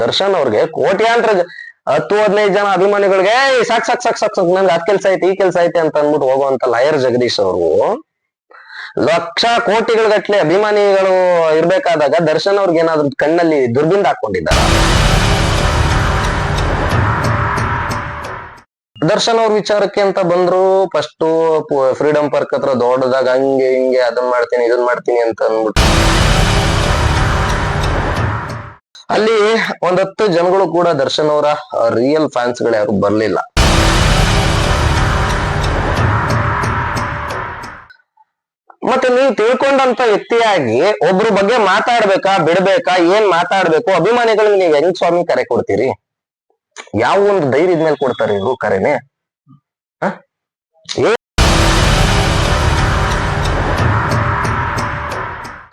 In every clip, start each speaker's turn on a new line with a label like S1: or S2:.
S1: ದರ್ಶನ್ ಅವ್ರಿಗೆ ಕೋಟ್ಯಾಂತರ ಹತ್ತು, ಹದಿನೈದು ಜನ ಅಭಿಮಾನಿಗಳಿಗೆ, "ಏಯ್, ಸಾಕ್ ಸಾಕ್ ಸಾಕ್ ಸಾಕ್ ಸಾಕ್, ನಂಗೆ ಅದ್ ಕೆಲ್ಸ ಐತೆ, ಈ ಕೆಲ್ಸ ಐತೆ ಅಂತ ಅಂದ್ಬಿಟ್ಟು ಹೋಗುವಂತ ಲಾಯರ್ ಜಗದೀಶ್ ಅವರು. ಲಕ್ಷ ಕೋಟಿಗಳ ಗಟ್ಲೆ ಅಭಿಮಾನಿಗಳು ಇರ್ಬೇಕಾದಾಗ ದರ್ಶನ್ ಅವ್ರಿಗೆ ಏನಾದ್ರು ಕಣ್ಣಲ್ಲಿ ದುರ್ಬಿಂದ ಹಾಕೊಂಡಿದ್ದಾರ ದರ್ಶನ್ ಅವ್ರ ವಿಚಾರಕ್ಕೆ ಅಂತ ಬಂದ್ರು, ಫಸ್ಟ್ ಫ್ರೀಡಂ ಪಾರ್ಕ್ ಹತ್ರ ದೊಡ್ಡದಾಗ ಹಂಗೆ, ಹಿಂಗೆ, ಅದನ್ ಮಾಡ್ತೀನಿ, ಇದನ್ ಮಾಡ್ತೀನಿ ಅಂತ ಅಂದ್ಬಿಟ್ಟು. ಅಲ್ಲಿ ಒಂದತ್ತು ಜನಗಳು ಕೂಡ ದರ್ಶನ್ ಅವರ ರಿಯಲ್ ಫ್ಯಾನ್ಸ್ಗಳು ಯಾರು ಬರ್ಲಿಲ್ಲ. ಮತ್ತೆ ನೀವು ತಿಳ್ಕೊಂಡಂತ ವ್ಯಕ್ತಿಯಾಗಿ ಒಬ್ರ ಬಗ್ಗೆ ಮಾತಾಡ್ಬೇಕಾ, ಬಿಡ್ಬೇಕಾ, ಏನ್ ಮಾತಾಡ್ಬೇಕು, ಅಭಿಮಾನಿಗಳಿಗೆ ನೀವು ಹೆಂಗ್ ಸ್ವಾಮಿ ಕರೆ ಕೊಡ್ತೀರಿ? ಯಾವ ಒಂದು ಧೈರ್ಯದ ಮೇಲೆ ಕೊಡ್ತಾರೆ ಇವ್ರು ಕರೆನೆ?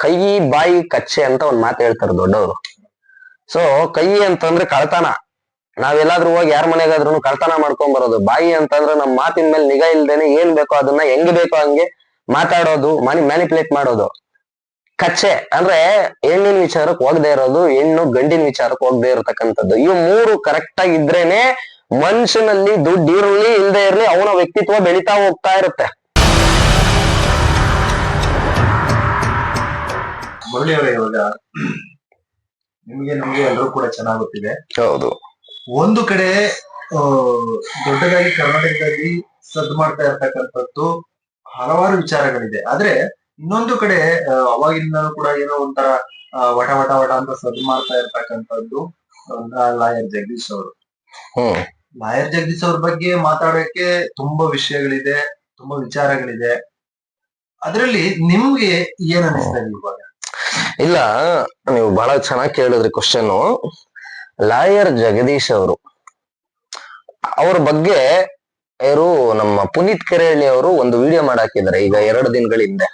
S1: ಕೈ, ಬಾಯಿ, ಕಚ್ಚೆ ಅಂತ ಒಂದ್ ಮಾತು ಹೇಳ್ತಾರೆ ದೊಡ್ಡವರು. ಸೊ ಕೈ ಅಂತಂದ್ರೆ ಕಳ್ತನ. ನಾವೆಲ್ಲಾದ್ರೂ ಹೋಗಿ ಯಾರ ಮನೆಗಾದ್ರೂ ಕಳ್ತನ ಮಾಡ್ಕೊಂಡ್ ಬರೋದು. ಬಾಯಿ ಅಂತಂದ್ರೆ ನಮ್ಮ ಮಾತಿನ ಮೇಲೆ ನಿಗಾ ಇಲ್ದೇನೆ ಏನ್ ಬೇಕೋ ಅದನ್ನ ಹೆಂಗ್ ಬೇಕೋ ಹಂಗೆ ಮಾತಾಡೋದು, ಮನಿ ಮ್ಯಾನಿಪುಲೇಟ್ ಮಾಡೋದು. ಕಚ್ಚೆ ಅಂದ್ರೆ ಹೆಣ್ಣಿನ ವಿಚಾರಕ್ಕೆ ಹೋಗದೆ ಇರೋದು, ಹೆಣ್ಣು ಗಂಡಿನ ವಿಚಾರಕ್ಕೆ ಹೋಗದೆ ಇರತಕ್ಕಂಥದ್ದು. ಇವು ಮೂರು ಕರೆಕ್ಟ್ ಆಗಿ ಇದ್ರೇನೆ ಮನುಷ್ಯನಲ್ಲಿ ದುಡ್ಡು ಇರಲಿ, ಇಲ್ದೇ ಇರಲಿ ಅವನ ವ್ಯಕ್ತಿತ್ವ ಬೆಳಿತಾ ಹೋಗ್ತಾ ಇರುತ್ತೆ.
S2: ಇವಾಗ ನಿಮ್ಗೆ ನಮ್ಗೆ ಎಲ್ಲರೂ ಕೂಡ ಚೆನ್ನಾಗ್ ಗೊತ್ತಿದೆ
S1: ಹೌದು.
S2: ಒಂದು ಕಡೆ ದೊಡ್ಡದಾಗಿ ಕರ್ನಾಟಕದಲ್ಲಿ ಸದ್ದು ಮಾಡ್ತಾ ಇರ್ತಕ್ಕಂಥದ್ದು ಹಲವಾರು ವಿಚಾರಗಳಿದೆ. ಆದ್ರೆ ಇನ್ನೊಂದು ಕಡೆ ಅವಾಗಿಂದನೂ ಕೂಡ ಏನೋ ಒಂಥರ ವಟ ವಟ ವಟ ಅಂತ ಸದ್ದು ಮಾಡ್ತಾ ಇರ್ತಕ್ಕಂಥದ್ದು ಲಾಯರ್ ಜಗದೀಶ್ ಅವರು. ಲಾಯರ್ ಜಗದೀಶ್ ಅವ್ರ ಬಗ್ಗೆ ಮಾತಾಡೋಕೆ ತುಂಬಾ ವಿಷಯಗಳಿದೆ ತುಂಬಾ ವಿಚಾರಗಳಿದೆ. ಅದರಲ್ಲಿ ನಿಮ್ಗೆ ಏನ್ ಅನಿಸ್ತಾ ಇದೆ ಇವಾಗ?
S1: ಇಲ್ಲ, ನೀವು ಬಹಳ ಚೆನ್ನಾಗಿ ಕೇಳಿದ್ರಿ ಕ್ವಶನ್ ಲಾಯರ್ ಜಗದೀಶ್ ಅವರು. ಅವ್ರ ಬಗ್ಗೆ ಇವರು ನಮ್ಮ ಪುನೀತ್ ಕೆರೆಹಳ್ಳಿ ಅವರು ಒಂದು ವಿಡಿಯೋ ಮಾಡಾಕಿದ್ದಾರೆ ಈಗ ಎರಡು ದಿನಗಳ ಹಿಂದೆ.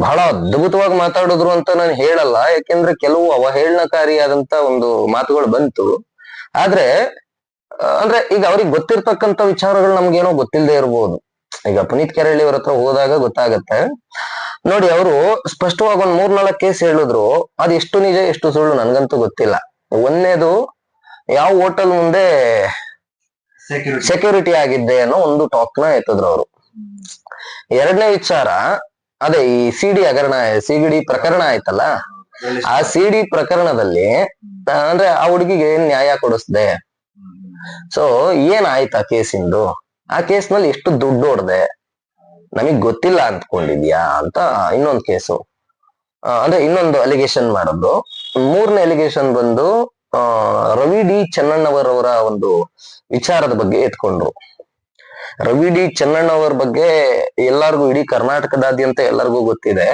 S1: ಬಹಳ ಅದ್ಭುತವಾಗಿ ಮಾತಾಡಿದ್ರು ಅಂತ ನಾನು ಹೇಳಲ್ಲ, ಯಾಕೆಂದ್ರೆ ಕೆಲವು ಅವಹೇಳನಕಾರಿಯಾದಂತ ಒಂದು ಮಾತುಗಳು ಬಂತು. ಆದ್ರೆ, ಅಂದ್ರೆ ಈಗ ಅವ್ರಿಗೆ ಗೊತ್ತಿರ್ತಕ್ಕಂಥ ವಿಚಾರಗಳು ನಮ್ಗೇನೋ ಗೊತ್ತಿಲ್ಲದೆ ಇರ್ಬೋದು. ಈಗ ಪುನೀತ್ ಕೆರೆಹಳ್ಳಿ ಅವ್ರ ಹತ್ರ ಹೋದಾಗ ಗೊತ್ತಾಗತ್ತೆ. ನೋಡಿ ಅವರು ಸ್ಪಷ್ಟವಾಗಿ ಒಂದ್ ಮೂರ್ನಾಲ್ಕು ಕೇಸ್ ಹೇಳಿದ್ರು. ಅದು ಎಷ್ಟು ನಿಜ ಎಷ್ಟು ಸುಳ್ಳು ನನ್ಗಂತೂ ಗೊತ್ತಿಲ್ಲ. ಒಂದೇದು ಯಾವ ಹೋಟೆಲ್ ಮುಂದೆ
S2: ಸೆಕ್ಯೂರಿಟಿ
S1: ಆಗಿದ್ದೆ ಅನ್ನೋ ಒಂದು ಟಾಕ್ನ ಎತ್ತಿದ್ರು ಅವರು. ಎರಡನೇ ವಿಚಾರ ಅದೇ ಈ ಸಿಡಿ ಹಗರಣ ಸಿಡಿ ಪ್ರಕರಣ ಆಯ್ತಲ್ಲ? ಆ ಸಿಡಿ ಪ್ರಕರಣದಲ್ಲಿ ಅಂದ್ರೆ ಆ ಹುಡುಗಿಗೆ ಏನ್ ನ್ಯಾಯ ಕೊಡಿಸ್ದೆ? ಸೊ ಏನ್ ಆಯ್ತು ಆ ಕೇಸಿಂದು? ಆ ಕೇಸ್ನಲ್ಲಿ ಎಷ್ಟು ದುಡ್ಡು ಹೊಡ್ದೆ? ನಮಗ್ ಗೊತ್ತಿಲ್ಲ ಅಂದ್ಕೊಂಡಿದ್ಯಾ ಅಂತ ಇನ್ನೊಂದು ಕೇಸು. ಅಂದ್ರೆ ಇನ್ನೊಂದು ಅಲಿಗೇಷನ್ ಮಾಡಿದ್ರು ಮೂರನೇ ಅಲಿಗೇಷನ್ ಬಂದು ರವಿ ಡಿ ಚೆನ್ನಣ್ಣವರವರ ಒಂದು ವಿಚಾರದ ಬಗ್ಗೆ ಎತ್ಕೊಂಡ್ರು. ರವಿ ಡಿ ಚೆನ್ನಣ್ಣವರ ಬಗ್ಗೆ ಎಲ್ಲರಿಗೂ ಇಡೀ ಕರ್ನಾಟಕದಾದ್ಯಂತ ಎಲ್ಲರಿಗೂ ಗೊತ್ತಿದೆ.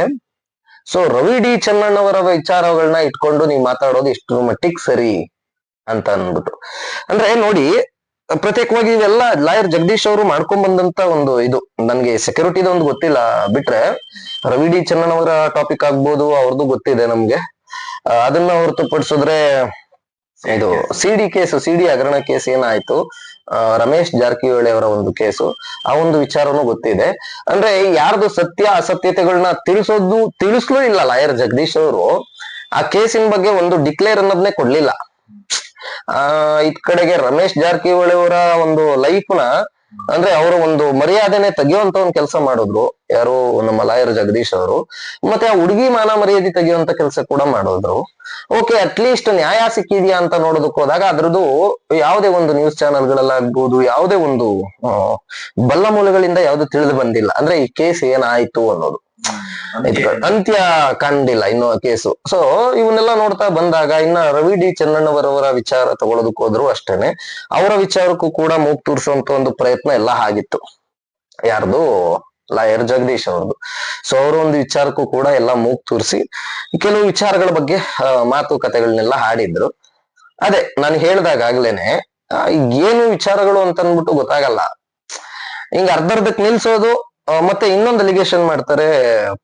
S1: ಸೊ ರವಿ ಡಿ ಚೆನ್ನಣ್ಣವರ ವಿಚಾರಗಳನ್ನ ಇಟ್ಕೊಂಡು ನೀವು ಮಾತಾಡೋದು ಇಷ್ಟು ಮಟ್ಟಿಗೆ ಸರಿ ಅಂತ ಅನ್ಬಿಟ್ಟು ಅಂದ್ರೆ ನೋಡಿ ಪ್ರತ್ಯೇಕವಾಗಿ ಇವೆಲ್ಲ ಲಾಯರ್ ಜಗದೀಶ್ ಅವರು ಮಾಡ್ಕೊಂಡ್ ಬಂದಂತ ಒಂದು ಇದು. ನನ್ಗೆ ಸೆಕ್ಯೂರಿಟಿದ ಒಂದು ಗೊತ್ತಿಲ್ಲ. ಬಿಟ್ರೆ ರವಿ ಡಿ ಚೆನ್ನಣ್ಣವರ ಟಾಪಿಕ್ ಆಗ್ಬೋದು ಅವ್ರದ್ದು ಗೊತ್ತಿದೆ ನಮ್ಗೆ. ಅದನ್ನ ಹೊರತುಪಡಿಸಿದ್ರೆ ಇದು ಸಿಡಿ ಕೇಸು ಸಿಡಿ ಹಗರಣ ಕೇಸ್ ಏನಾಯ್ತು? ರಮೇಶ್ ಜಾರಕಿಹೊಳಿ ಅವರ ಒಂದು ಕೇಸು ಆ ಒಂದು ವಿಚಾರನೂ ಗೊತ್ತಿದೆ. ಅಂದ್ರೆ ಯಾರ್ದು ಸತ್ಯ ಅಸತ್ಯತೆಗಳನ್ನ ತಿಳಿಸೋದು, ತಿಳಿಸ್ಲೂ ಇಲ್ಲ ಲಾಯರ್ ಜಗದೀಶ್ ಅವರು. ಆ ಕೇಸಿನ ಬಗ್ಗೆ ಒಂದು ಡಿಕ್ಲೇರ್ ಅನ್ನೋದನ್ನೇ ಕೊಡ್ಲಿಲ್ಲ. ಆ ಇತ್ ಕಡೆಗೆ ರಮೇಶ್ ಜಾರಕಿಹೊಳಿ ಅವರ ಒಂದು ಲೈಫ್ನ ಅಂದ್ರೆ ಅವರು ಒಂದು ಮರ್ಯಾದೆನೆ ತೆಗೆಯುವಂತ ಒಂದು ಕೆಲಸ ಮಾಡಿದ್ರು. ಯಾರು ನಮ್ಮ ಲಾಯರ್ ಜಗದೀಶ್ ಅವರು. ಮತ್ತೆ ಆ ಹುಡುಗಿ ಮಾನ ಮರ್ಯಾದೆ ತೆಗೆಯುವಂತ ಕೆಲಸ ಕೂಡ ಮಾಡಿದ್ರು. ಓಕೆ ಅಟ್ಲೀಸ್ಟ್ ನ್ಯಾಯ ಸಿಕ್ಕಿದ್ಯಾ ಅಂತ ನೋಡೋದಕ್ಕೆ ಹೋದಾಗ ಅದ್ರದ್ದು ಯಾವುದೇ ಒಂದು ನ್ಯೂಸ್ ಚಾನೆಲ್ಗಳಲ್ಲಾಗ್ಬೋದು ಯಾವುದೇ ಒಂದು ಬಲ್ಲ ಮೂಲಗಳಿಂದ ಯಾವ್ದು ತಿಳಿದು ಬಂದಿಲ್ಲ. ಅಂದ್ರೆ ಈ ಕೇಸ್ ಏನಾಯ್ತು ಅನ್ನೋದು. ಅಂತ್ಯ. ಕಂಡಿಲ್ಲ ಇನ್ನು ಕೇಸು. ಸೊ ಇವನ್ನೆಲ್ಲ ನೋಡ್ತಾ ಬಂದಾಗ ಇನ್ನ ರವಿ ಡಿ ಚೆನ್ನಣ್ಣವರವರ ವಿಚಾರ ತಗೊಳೋದಕ್ಕೋದ್ರು ಅಷ್ಟೇನೆ. ಅವರ ವಿಚಾರಕ್ಕೂ ಕೂಡ ಮೂಗ್ ತೂರ್ಸುವಂತ ಒಂದು ಪ್ರಯತ್ನ ಎಲ್ಲ ಆಗಿತ್ತು. ಯಾರ್ದು? ಲಾಯರ್ ಜಗದೀಶ್ ಅವ್ರದ್ದು. ಸೊ ಅವರ ಒಂದು ವಿಚಾರಕ್ಕೂ ಕೂಡ ಎಲ್ಲ ಮೂಗ್ ತೂರಿಸಿ ಕೆಲವು ವಿಚಾರಗಳ ಬಗ್ಗೆ ಮಾತುಕತೆಗಳನ್ನೆಲ್ಲ ಹಾಡಿದ್ರು ಅದೇ, ನಾನು ಈಗ ಏನು ವಿಚಾರಗಳು ಅಂತ ಅಂದ್ಬಿಟ್ಟು ಗೊತ್ತಾಗಲ್ಲ. ಹಿಂಗ ಅರ್ಧರ್ಧಕ್ ನಿಲ್ಸೋದು ಮತ್ತೆ ಇನ್ನೊಂದು ಅಲಿಗೇಷನ್ ಮಾಡ್ತಾರೆ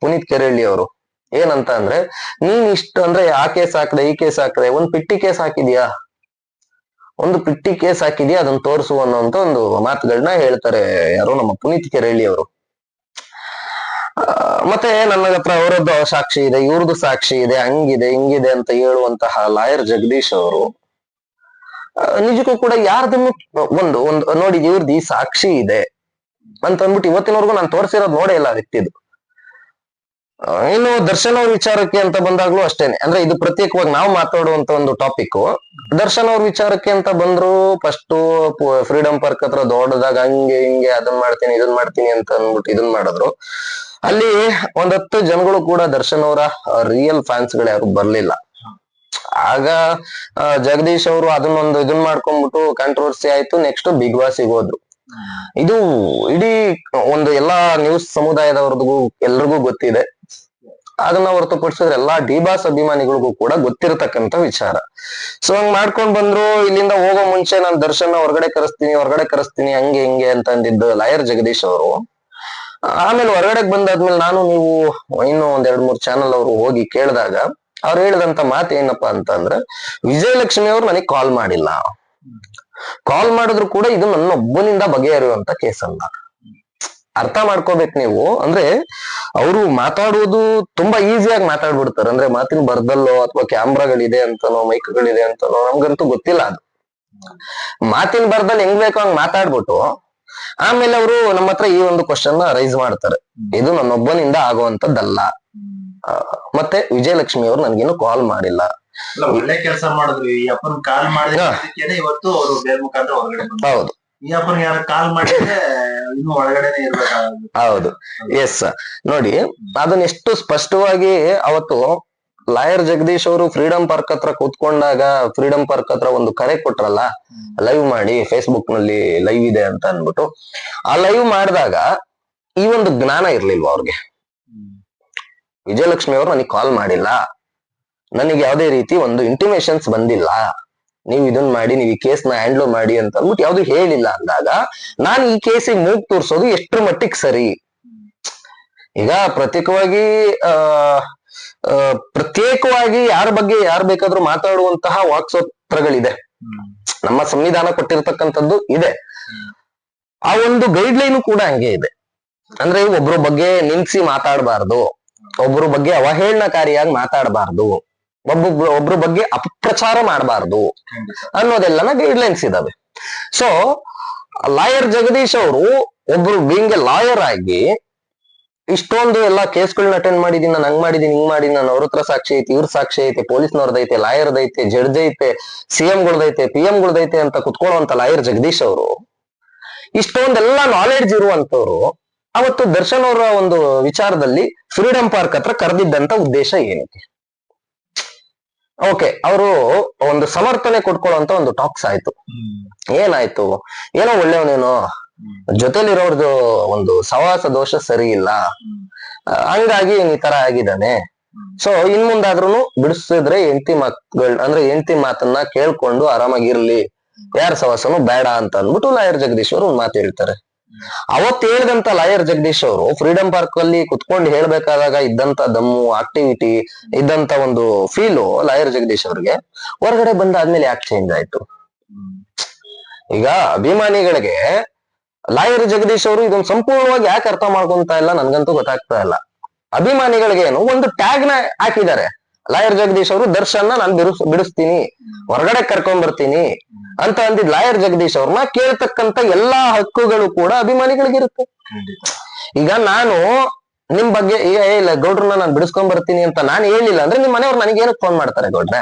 S1: ಪುನೀತ್ ಕೆರಳ್ಳಿ ಅವರು. ಏನಂತ ಅಂದ್ರೆ, ನೀನ್ ಇಷ್ಟು ಅಂದ್ರೆ ಆ ಕೇಸ್ ಹಾಕ್ದೆ, ಈ ಕೇಸ್ ಹಾಕ್ದೆ, ಒಂದ್ ಪಿಟ್ಟಿ ಕೇಸ್ ಹಾಕಿದ್ಯಾ? ಒಂದು ಪಿಟ್ಟಿ ಕೇಸ್ ಹಾಕಿದ್ಯಾ? ಅದನ್ನ ತೋರಿಸು ಅನ್ನೋಂತ ಒಂದು ಮಾತುಗಳನ್ನ ಹೇಳ್ತಾರೆ ಯಾರು ನಮ್ಮ ಪುನೀತ್ ಕೆರಳ್ಳಿ ಅವರು. ಮತ್ತೆ ನನ್ನ ಹತ್ರ ಅವರದ್ದು ಸಾಕ್ಷಿ ಇದೆ ಇವ್ರದ್ದು ಸಾಕ್ಷಿ ಇದೆ, ಹಂಗಿದೆ, ಹಿಂಗಿದೆ ಅಂತ ಹೇಳುವಂತಹ ಲಾಯರ್ ಜಗದೀಶ್ ಅವರು. ನಿಜಕ್ಕೂ ಕೂಡ ಯಾರ್ದನ್ನು ಒಂದು ಒಂದು, ನೋಡಿ ಇವ್ರದ್ದು ಈ ಸಾಕ್ಷಿ ಇದೆ. ಅಂತ ಅಂದ್ಬಿಟ್ಟು ಇವತ್ತಿನವರೆಗೂ ನಾನು ತೋರಿಸಿರೋದು ನೋಡೇ ಇಲ್ಲ ವ್ಯಕ್ತಿದು. ಇನ್ನು ದರ್ಶನ್ ಅವ್ರ ವಿಚಾರಕ್ಕೆ ಅಂತ ಬಂದಾಗ್ಲೂ ಅಷ್ಟೇನೆ. ಅಂದ್ರೆ ಇದು ಪ್ರತ್ಯೇಕವಾಗಿ ನಾವು ಮಾತಾಡುವಂತ ಒಂದು ಟಾಪಿಕ್ ದರ್ಶನ್ ಅವ್ರ ವಿಚಾರಕ್ಕೆ ಅಂತ ಬಂದ್ರು ಫಸ್ಟ್ ಫ್ರೀಡಂ ಪಾರ್ಕ್ ಹತ್ರ ದೊಡ್ಡದಾಗ ಹಂಗೆ ಹಿಂಗೆ ಅದನ್ ಮಾಡ್ತೀನಿ, ಇದನ್ ಮಾಡ್ತೀನಿ ಅಂತ ಅಂದ್ಬಿಟ್ಟು ಇದನ್ ಮಾಡಿದ್ರು. ಅಲ್ಲಿ ಒಂದ್ ಹತ್ತು ಜನಗಳು ಕೂಡ ದರ್ಶನ್ ಅವರ ರಿಯಲ್ ಫ್ಯಾನ್ಸ್ಗಳು ಯಾರು ಬರ್ಲಿಲ್ಲ. ಆಗ ಜಗದೀಶ್ ಅವರು ಅದನ್ನೊಂದು ಇದನ್ ಮಾಡ್ಕೊಂಡ್ಬಿಟ್ಟು ಕಾಂಟ್ರವರ್ಸಿ ಆಯ್ತು. ನೆಕ್ಸ್ಟ್ ಬಿಗ್ ಬಾಸ್ ಹೋದ್ರು. ಇದು ಇಡೀ ಒಂದು ಎಲ್ಲಾ ನ್ಯೂಸ್ ಸಮುದಾಯದವ್ರದ್ದು ಎಲ್ರಿಗೂ ಗೊತ್ತಿದೆ. ಅದನ್ನ ಹೊರತುಪಡಿಸಿದ್ರೆ ಎಲ್ಲಾ ಡಿಬಾಸ್ ಅಭಿಮಾನಿಗಳಿಗೂ ಕೂಡ ಗೊತ್ತಿರತಕ್ಕಂತ ವಿಚಾರ. ಸೊ ಹಂಗ್ ಮಾಡ್ಕೊಂಡ್ ಬಂದ್ರು, ಇಲ್ಲಿಂದ ಹೋಗೋ ಮುಂಚೆ ನಾನ್ ದರ್ಶನ್ ಹೊರಗಡೆ ಕರೆಸ್ತೀನಿ ಹೊರಗಡೆ ಕರೆಸ್ತೀನಿ, ಹಂಗೆ ಹಿಂಗೆ ಅಂತ ಅಂದಿದ್ದು ಲಾಯರ್ ಜಗದೀಶ್ ಅವರು. ಆಮೇಲೆ ಹೊರಗಡೆ ಬಂದಾದ್ಮೇಲೆ ನಾನು, ನೀವು ಇನ್ನು ಒಂದ್ ಎರಡ್ ಮೂರ್ ಚಾನಲ್ ಅವರು ಹೋಗಿ ಕೇಳಿದಾಗ ಅವ್ರು ಹೇಳಿದಂತ ಮಾತು ಏನಪ್ಪಾ ಅಂತಂದ್ರೆ, ವಿಜಯಲಕ್ಷ್ಮಿ ಅವ್ರು ನನಗೆ ಕಾಲ್ ಮಾಡಿಲ್ಲ. ಕಾಲ್ ಮಾಡಿದ್ರು ಕೂಡ ಇದು ನನ್ನೊಬ್ಬನಿಂದ ಬಗೆಹರಿಯುವಂತ ಕೇಸ್ ಅಲ್ಲ. ಅರ್ಥ ಮಾಡ್ಕೋಬೇಕು ನೀವು. ಅಂದ್ರೆ ಅವರು ಮಾತಾಡುವುದು ತುಂಬಾ ಈಸಿಯಾಗಿ ಮಾತಾಡ್ಬಿಡ್ತಾರೆ. ಅಂದ್ರೆ ಮಾತಿನ ಬರ್ದಲ್ಲೋ ಅಥವಾ ಕ್ಯಾಮ್ರಾಗಳಿದೆ ಅಂತನೋ, ಮೈಕ್ಗಳಿದೆ ಅಂತನೋ, ನಮ್ಗಂತೂ ಗೊತ್ತಿಲ್ಲ ಅದು. ಮಾತಿನ ಬರ್ದಲ್ಲಿ ಹೆಂಗ್ ಬೇಕೋ ಹಂಗ್ ಮಾತಾಡ್ಬಿಟ್ಟು ಆಮೇಲೆ ಅವರು ನಮ್ಮ ಹತ್ರ ಈ ಒಂದು ಕ್ವಶನ್ ರೈಸ್ ಮಾಡ್ತಾರೆ. ಇದು ನನ್ನೊಬ್ಬನಿಂದ ಆಗುವಂತದ್ದಲ್ಲ ಮತ್ತೆ ವಿಜಯಲಕ್ಷ್ಮಿ ಅವರು ನನ್ಗೇನು ಕಾಲ್ ಮಾಡಿಲ್ಲ.
S2: ಅಲ್ಲ ಒಳ್ಳೆ ಕೆಲಸ ಮಾಡಿದ್ರು. ಈ ಅಪ್ಪನ್ ಕಾಲ್ ಮಾಡಿದ್ರೆ ಇವತ್ತು ಅವರು ಬೇರೆ ಮುಖಾಂತರ ಹೊರಗಡೆ
S1: ಹೌದು.
S2: ಈ ಅಪ್ಪನ್ ಯಾರ ಕಾಲ್ ಮಾಡಿದ್ರೆ ಇನ್ನು ಒಳಗಡೆನೆ ಇರ್ಬೇಕಾಗುತ್ತೆ.
S1: ಹೌದು. ಎಸ್ ನೋಡಿ ಅದನ್ನ ಎಷ್ಟು ಸ್ಪಷ್ಟವಾಗಿ ಅವತ್ತು ಲಾಯರ್ ಜಗದೀಶ್ ಅವರು ಫ್ರೀಡಂ ಪಾರ್ಕ್ ಹತ್ರ ಕೂತ್ಕೊಂಡಾಗ ಫ್ರೀಡಂ ಪಾರ್ಕ್ ಹತ್ರ ಒಂದು ಕರೆ ಕೊಟ್ರಲ್ಲ ಲೈವ್ ಮಾಡಿ ಫೇಸ್ಬುಕ್ನಲ್ಲಿ ಲೈವ್ ಇದೆ ಅಂತ ಅನ್ಬಿಟ್ಟು ಆ ಲೈವ್ ಮಾಡಿದಾಗ ಈ ಒಂದು ಜ್ಞಾನ ಇರ್ಲಿಲ್ವಾ ಅವ್ರಿಗೆ? ವಿಜಯಲಕ್ಷ್ಮಿ ಅವರು ನನಗೆ ಕಾಲ್ ಮಾಡಿಲ್ಲ. ನನಗೆ ಯಾವುದೇ ರೀತಿ ಒಂದು ಇಂಟಿಮೇಶನ್ಸ್ ಬಂದಿಲ್ಲ. ನೀವು ಇದನ್ನ ಮಾಡಿ ನೀವು ಈ ಕೇಸ್ನ ಹ್ಯಾಂಡಲ್ ಮಾಡಿ ಅಂತ ಅಂದ್ಬಿಟ್ಟು ಯಾವ್ದು ಹೇಳಿಲ್ಲ ಅಂದಾಗ ನಾನು ಈ ಕೇಸಿಗೆ ಮೂಗ್ ತೋರ್ಸೋದು ಎಷ್ಟ್ರ ಮಟ್ಟಿಗೆ ಸರಿ. ಈಗ ಪ್ರತ್ಯೇಕವಾಗಿ ಆ, ಪ್ರತ್ಯೇಕವಾಗಿ ಯಾರ ಬಗ್ಗೆ ಯಾರು ಬೇಕಾದ್ರೂ ಮಾತಾಡುವಂತಹ ವಾಕ್ಸೂತ್ರಗಳಿದೆ. ನಮ್ಮ ಸಂವಿಧಾನ ಕೊಟ್ಟಿರ್ತಕ್ಕಂಥದ್ದು ಇದೆ. ಆ ಒಂದು ಗೈಡ್ ಲೈನ್ ಕೂಡ ಹಂಗೆ ಇದೆ. ಅಂದ್ರೆ ಒಬ್ರ ಬಗ್ಗೆ ನಿಲ್ಸಿ ಮಾತಾಡಬಾರ್ದು. ಒಬ್ರ ಬಗ್ಗೆ ಅವಹೇಳನಕಾರಿಯಾಗಿ ಮಾತಾಡಬಾರ್ದು. ಒಬ್ಬೊಬ್ರು ಒಬ್ರ ಬಗ್ಗೆ ಅಪಪ್ರಚಾರ ಮಾಡಬಾರ್ದು ಅನ್ನೋದೆಲ್ಲನ ಗೈಡ್ ಲೈನ್ಸ್ ಇದಾವೆ. ಸೊ ಲಾಯರ್ ಜಗದೀಶ್ ಅವರು ಒಬ್ರು ಬೀಂಗ್ ಎ ಲಾಯರ್ ಆಗಿ ಇಷ್ಟೊಂದು ಎಲ್ಲಾ ಕೇಸ್ಗಳನ್ನ ಅಟೆಂಡ್ ಮಾಡಿದೀನಿ ನಾನು ಹಂಗ್ ಮಾಡಿದೀನಿ ಹಿಂಗ್ ಮಾಡಿದೀನಿ ನಾನು ಅವ್ರ ಹತ್ರ ಸಾಕ್ಷಿ ಐತಿ ಇವ್ರ ಸಾಕ್ಷಿ ಐತೆ ಪೊಲೀಸ್ನವ್ರದೈತೆ ಲಾಯರ್ದೈತೆ ಜಡ್ಜ್ ಐತೆ ಸಿ ಗಳದೈತೆ ಪಿ ಗಳದೈತೆ ಅಂತ ಕುತ್ಕೊಳ್ಳುವಂತ ಲಾಯರ್ ಜಗದೀಶ್ ಅವರು ಇಷ್ಟೊಂದೆಲ್ಲ ನಾಲೆಡ್ಜ್ ಇರುವಂತವ್ರು ಅವತ್ತು ದರ್ಶನ್ ಅವರ ಒಂದು ವಿಚಾರದಲ್ಲಿ ಫ್ರೀಡಂ ಪಾರ್ಕ್ ಹತ್ರ ಕರೆದಿದ್ದಂತ ಉದ್ದೇಶ ಏನಕ್ಕೆ? ಓಕೆ ಅವರು ಒಂದು ಸಮರ್ಥನೆ ಕೊಟ್ಕೊಳ್ಳುವಂತ ಒಂದು ಟಾಕ್ಸ್ ಆಯ್ತು. ಏನಾಯ್ತು? ಏನೋ ಒಳ್ಳೆಯವನೇನು? ಜೊತೆಲಿರೋರ್ದು ಒಂದು ಸವಾಸ ದೋಷ ಸರಿ ಇಲ್ಲ. ಹಂಗಾಗಿ ಈ ತರ ಆಗಿದ್ದಾನೆ. ಸೊ ಇನ್ ಮುಂದಾದ್ರೂ ಬಿಡಿಸಿದ್ರೆ ಹೆಂಡತಿ ಮಾತುಗಳ್ ಅಂದ್ರೆ ಹೆಂಡತಿ ಮಾತನ್ನ ಕೇಳ್ಕೊಂಡು ಆರಾಮಾಗಿರ್ಲಿ. ಯಾರ ಸವಾಸನು ಬೇಡ ಅಂತ ಅಂದ್ಬಿಟ್ಟು ಲಾಯರ್ ಜಗದೀಶ್ ಅವರು ಒಂದ್ ಮಾತು ಹೇಳ್ತಾರೆ. ಅವತ್ ಹೇಳಿದಂತ ಲಾಯರ್ ಜಗದೀಶ್ ಅವರು ಫ್ರೀಡಂ ಪಾರ್ಕ್ ಅಲ್ಲಿ ಕುತ್ಕೊಂಡು ಹೇಳ್ಬೇಕಾದಾಗ ಇದ್ದಂತ ದಮ್ಮು ಆಕ್ಟಿವಿಟಿ ಇದ್ದಂತ ಒಂದು ಫೀಲು ಲಾಯರ್ ಜಗದೀಶ್ ಅವ್ರಿಗೆ. ಹೊರಗಡೆ ಬಂದಾದ್ಮೇಲೆ ಯಾಕೆ ಚೇಂಜ್ ಆಯ್ತು? ಈಗ ಅಭಿಮಾನಿಗಳಿಗೆ ಲಾಯರ್ ಜಗದೀಶ್ ಅವರು ಇದೊಂದು ಸಂಪೂರ್ಣವಾಗಿ ಯಾಕೆ ಅರ್ಥ ಮಾಡ್ಕೊಂತ ಇಲ್ಲ ನನ್ಗಂತೂ ಗೊತ್ತಾಗ್ತಾ ಇಲ್ಲ. ಅಭಿಮಾನಿಗಳಿಗೆ ಏನು, ಒಂದು ಟ್ಯಾಗ್ನ ಹಾಕಿದ್ದಾರೆ. ಲಾಯರ್ ಜಗದೀಶ್ ಅವರು ದರ್ಶನ್ ನಾನು ಬಿಡಿಸ್ ಬಿಡಿಸ್ತೀನಿ. ಹೊರಗಡೆ ಕರ್ಕೊಂಡ್ ಬರ್ತೀನಿ ಅಂತ ಅಂದಿದ್ ಲಾಯರ್ ಜಗದೀಶ್ ಅವ್ರನ್ನ ಕೇಳ್ತಕ್ಕಂತ ಎಲ್ಲಾ ಹಕ್ಕುಗಳು ಕೂಡ ಅಭಿಮಾನಿಗಳಿಗಿರುತ್ತೆ. ಈಗ ನಾನು ನಿಮ್ ಬಗ್ಗೆ, ಈಗ ಇಲ್ಲ, ಗೌಡ್ರನ್ನ ನಾನು ಬಿಡಿಸ್ಕೊಂಡ್ ಬರ್ತೀನಿ ಅಂತ ನಾನು ಹೇಳಿಲ್ಲ ಅಂದ್ರೆ ನಿಮ್ ಮನೆಯವ್ರು ನನಗೆ ಏನಕ್ಕೆ ಫೋನ್ ಮಾಡ್ತಾರೆ ಗೌಡ್ರೆ?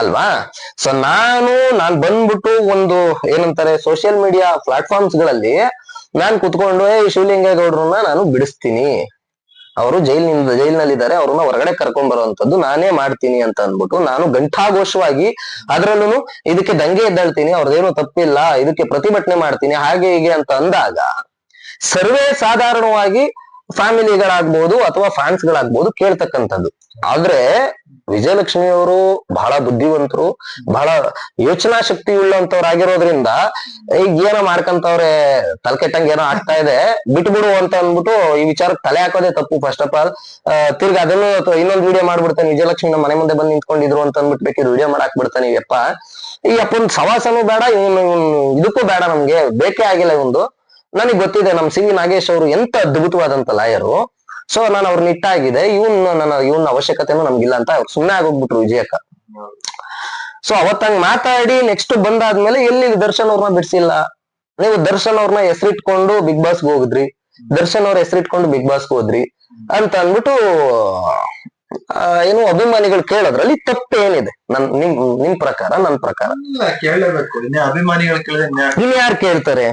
S1: ಅಲ್ವಾ? ಸೊ ನಾನು, ನಾನ್ ಬಂದ್ಬಿಟ್ಟು ಒಂದು ಏನಂತಾರೆ ಸೋಷಿಯಲ್ ಮೀಡಿಯಾ ಪ್ಲಾಟ್ಫಾರ್ಮ್ಸ್ಗಳಲ್ಲಿ ನಾನ್ ಕುತ್ಕೊಂಡು ಶಿವಲಿಂಗ ಶಿವಲಿಂಗೇಗೌಡ್ರನ್ನ ನಾನು ಬಿಡಿಸ್ತೀನಿ. ಅವರು ಜೈಲಿನಿಂದ ಜೈಲಿನಲ್ಲಿದ್ದಾರೆ, ಅವ್ರನ್ನ ಹೊರಗಡೆ ಕರ್ಕೊಂಡ್ ಬರುವಂತದ್ದು ನಾನೇ ಮಾಡ್ತೀನಿ ಅಂತ ಅಂದ್ಬಿಟ್ಟು ನಾನು ಘಂಟಾಘೋಷವಾಗಿ ಅದರಲ್ಲೂ ಇದಕ್ಕೆ ದಂಗೆ ಎದ್ದಾಳ್ತೀನಿ ಅವ್ರದ್ದೇನು ತಪ್ಪಿಲ್ಲ, ಇದಕ್ಕೆ ಪ್ರತಿಭಟನೆ ಮಾಡ್ತೀನಿ, ಹಾಗೆ ಹೀಗೆ ಅಂತ ಅಂದಾಗ ಸರ್ವೇ ಸಾಧಾರಣವಾಗಿ ಫ್ಯಾಮಿಲಿಗಳಾಗ್ಬೋದು ಅಥವಾ ಫ್ಯಾನ್ಸ್ ಗಳಾಗ್ಬೋದು ಕೇಳ್ತಕ್ಕಂಥದ್ದು. ಆದ್ರೆ ವಿಜಯಲಕ್ಷ್ಮಿ ಅವರು ಬಹಳ ಬುದ್ಧಿವಂತರು, ಬಹಳ ಯೋಚನಾ ಶಕ್ತಿ ಉಳ್ಳಂತವ್ರಾಗಿರೋದ್ರಿಂದ ಈಗ ಏನೋ ಮಾಡ್ಕಂತವ್ರೆ ತಲೆ ಕೆಟ್ಟಂಗ್ ಏನೋ ಆಗ್ತಾ ಇದೆ, ಬಿಟ್ಬಿಡು ಅಂತ ಅಂದ್ಬಿಟ್ಟು ಈ ವಿಚಾರ ತಲೆ ಹಾಕೋದೇ ತಪ್ಪು ಫಸ್ಟ್ ಆಫ್ ಆಲ್ ತಿರ್ಗಿ ಅದನ್ನು ಇನ್ನೊಂದು ವಿಡಿಯೋ ಮಾಡ್ಬಿಡ್ತಾನೆ, ವಿಜಯಲಕ್ಷ್ಮಿ ನಮ್ಮ ಮನೆ ಮುಂದೆ ಬಂದು ನಿಂತ್ಕೊಂಡಿದ್ರು ಅಂತ ಅಂದ್ಬಿಟ್ಟು ಬೇಕಿದ್ರು ವಿಡಿಯೋ ಮಾಡಾಕ್ ಬಿಡ್ತಾನೆ ಈ ಈ ಅಪ್ಪನ್ ಸವಾಸನೂ ಬೇಡ ಇದಕ್ಕೂ ಬೇಡ ನಮ್ಗೆ, ಬೇಕೇ ಆಗಿಲ್ಲ ಒಂದು ನನಗೆ ಗೊತ್ತಿದೆ ನಮ್ ಸಿ ನಾಗೇಶ್ ಅವರು ಎಂತ ಅದ್ಭುತವಾದಂತ ಲಾಯರು ಸೊ ನಾನು ಅವ್ರನ್ನ ಇಟ್ಟಾಗಿದೆ ಇವನ್ ನನ್ನ ಇವನ್ ಅವಶ್ಯಕತೆನೂ ನಮ್ಗಿಲ್ಲ ಅಂತ ಅವ್ರು ಸುಮ್ನೆ ಆಗೋಗ್ಬಿಟ್ರು ವಿಜಯಕ್ಕ. ಸೊ ಅವತ್ತಂಗ್ ಮಾತಾಡಿ ನೆಕ್ಸ್ಟ್ ಬಂದಾದ್ಮೇಲೆ ಎಲ್ಲಿ ದರ್ಶನ್ ಅವ್ರನ್ನ ಬಿಡ್ಸಿಲ್ಲ? ನೀವು ದರ್ಶನ್ ಅವ್ರನ್ನ ಹೆಸರಿಟ್ಕೊಂಡು ಬಿಗ್ ಬಾಸ್ ಹೋಗಿದ್ರಿ. ದರ್ಶನ್ ಅವ್ರ ಹೆಸರಿಟ್ಕೊಂಡು ಬಿಗ್ ಬಾಸ್ ಹೋದ್ರಿ ಅಂತ ಅಂದ್ಬಿಟ್ಟು ಏನು ಅಭಿಮಾನಿಗಳು ಕೇಳೋದ್ರಲ್ಲಿ ತಪ್ಪು ಏನಿದೆ ನನ್ ನಿಮ್ ನಿಮ್ ಪ್ರಕಾರ ನನ್ ಪ್ರಕಾರ.
S2: ಕೇಳಬೇಕು ಅಭಿಮಾನಿಗಳು ಕೇಳಿದ್ರೆ ನೀವ್
S1: ಇನ್ ಯಾರು ಕೇಳ್ತಾರೆ?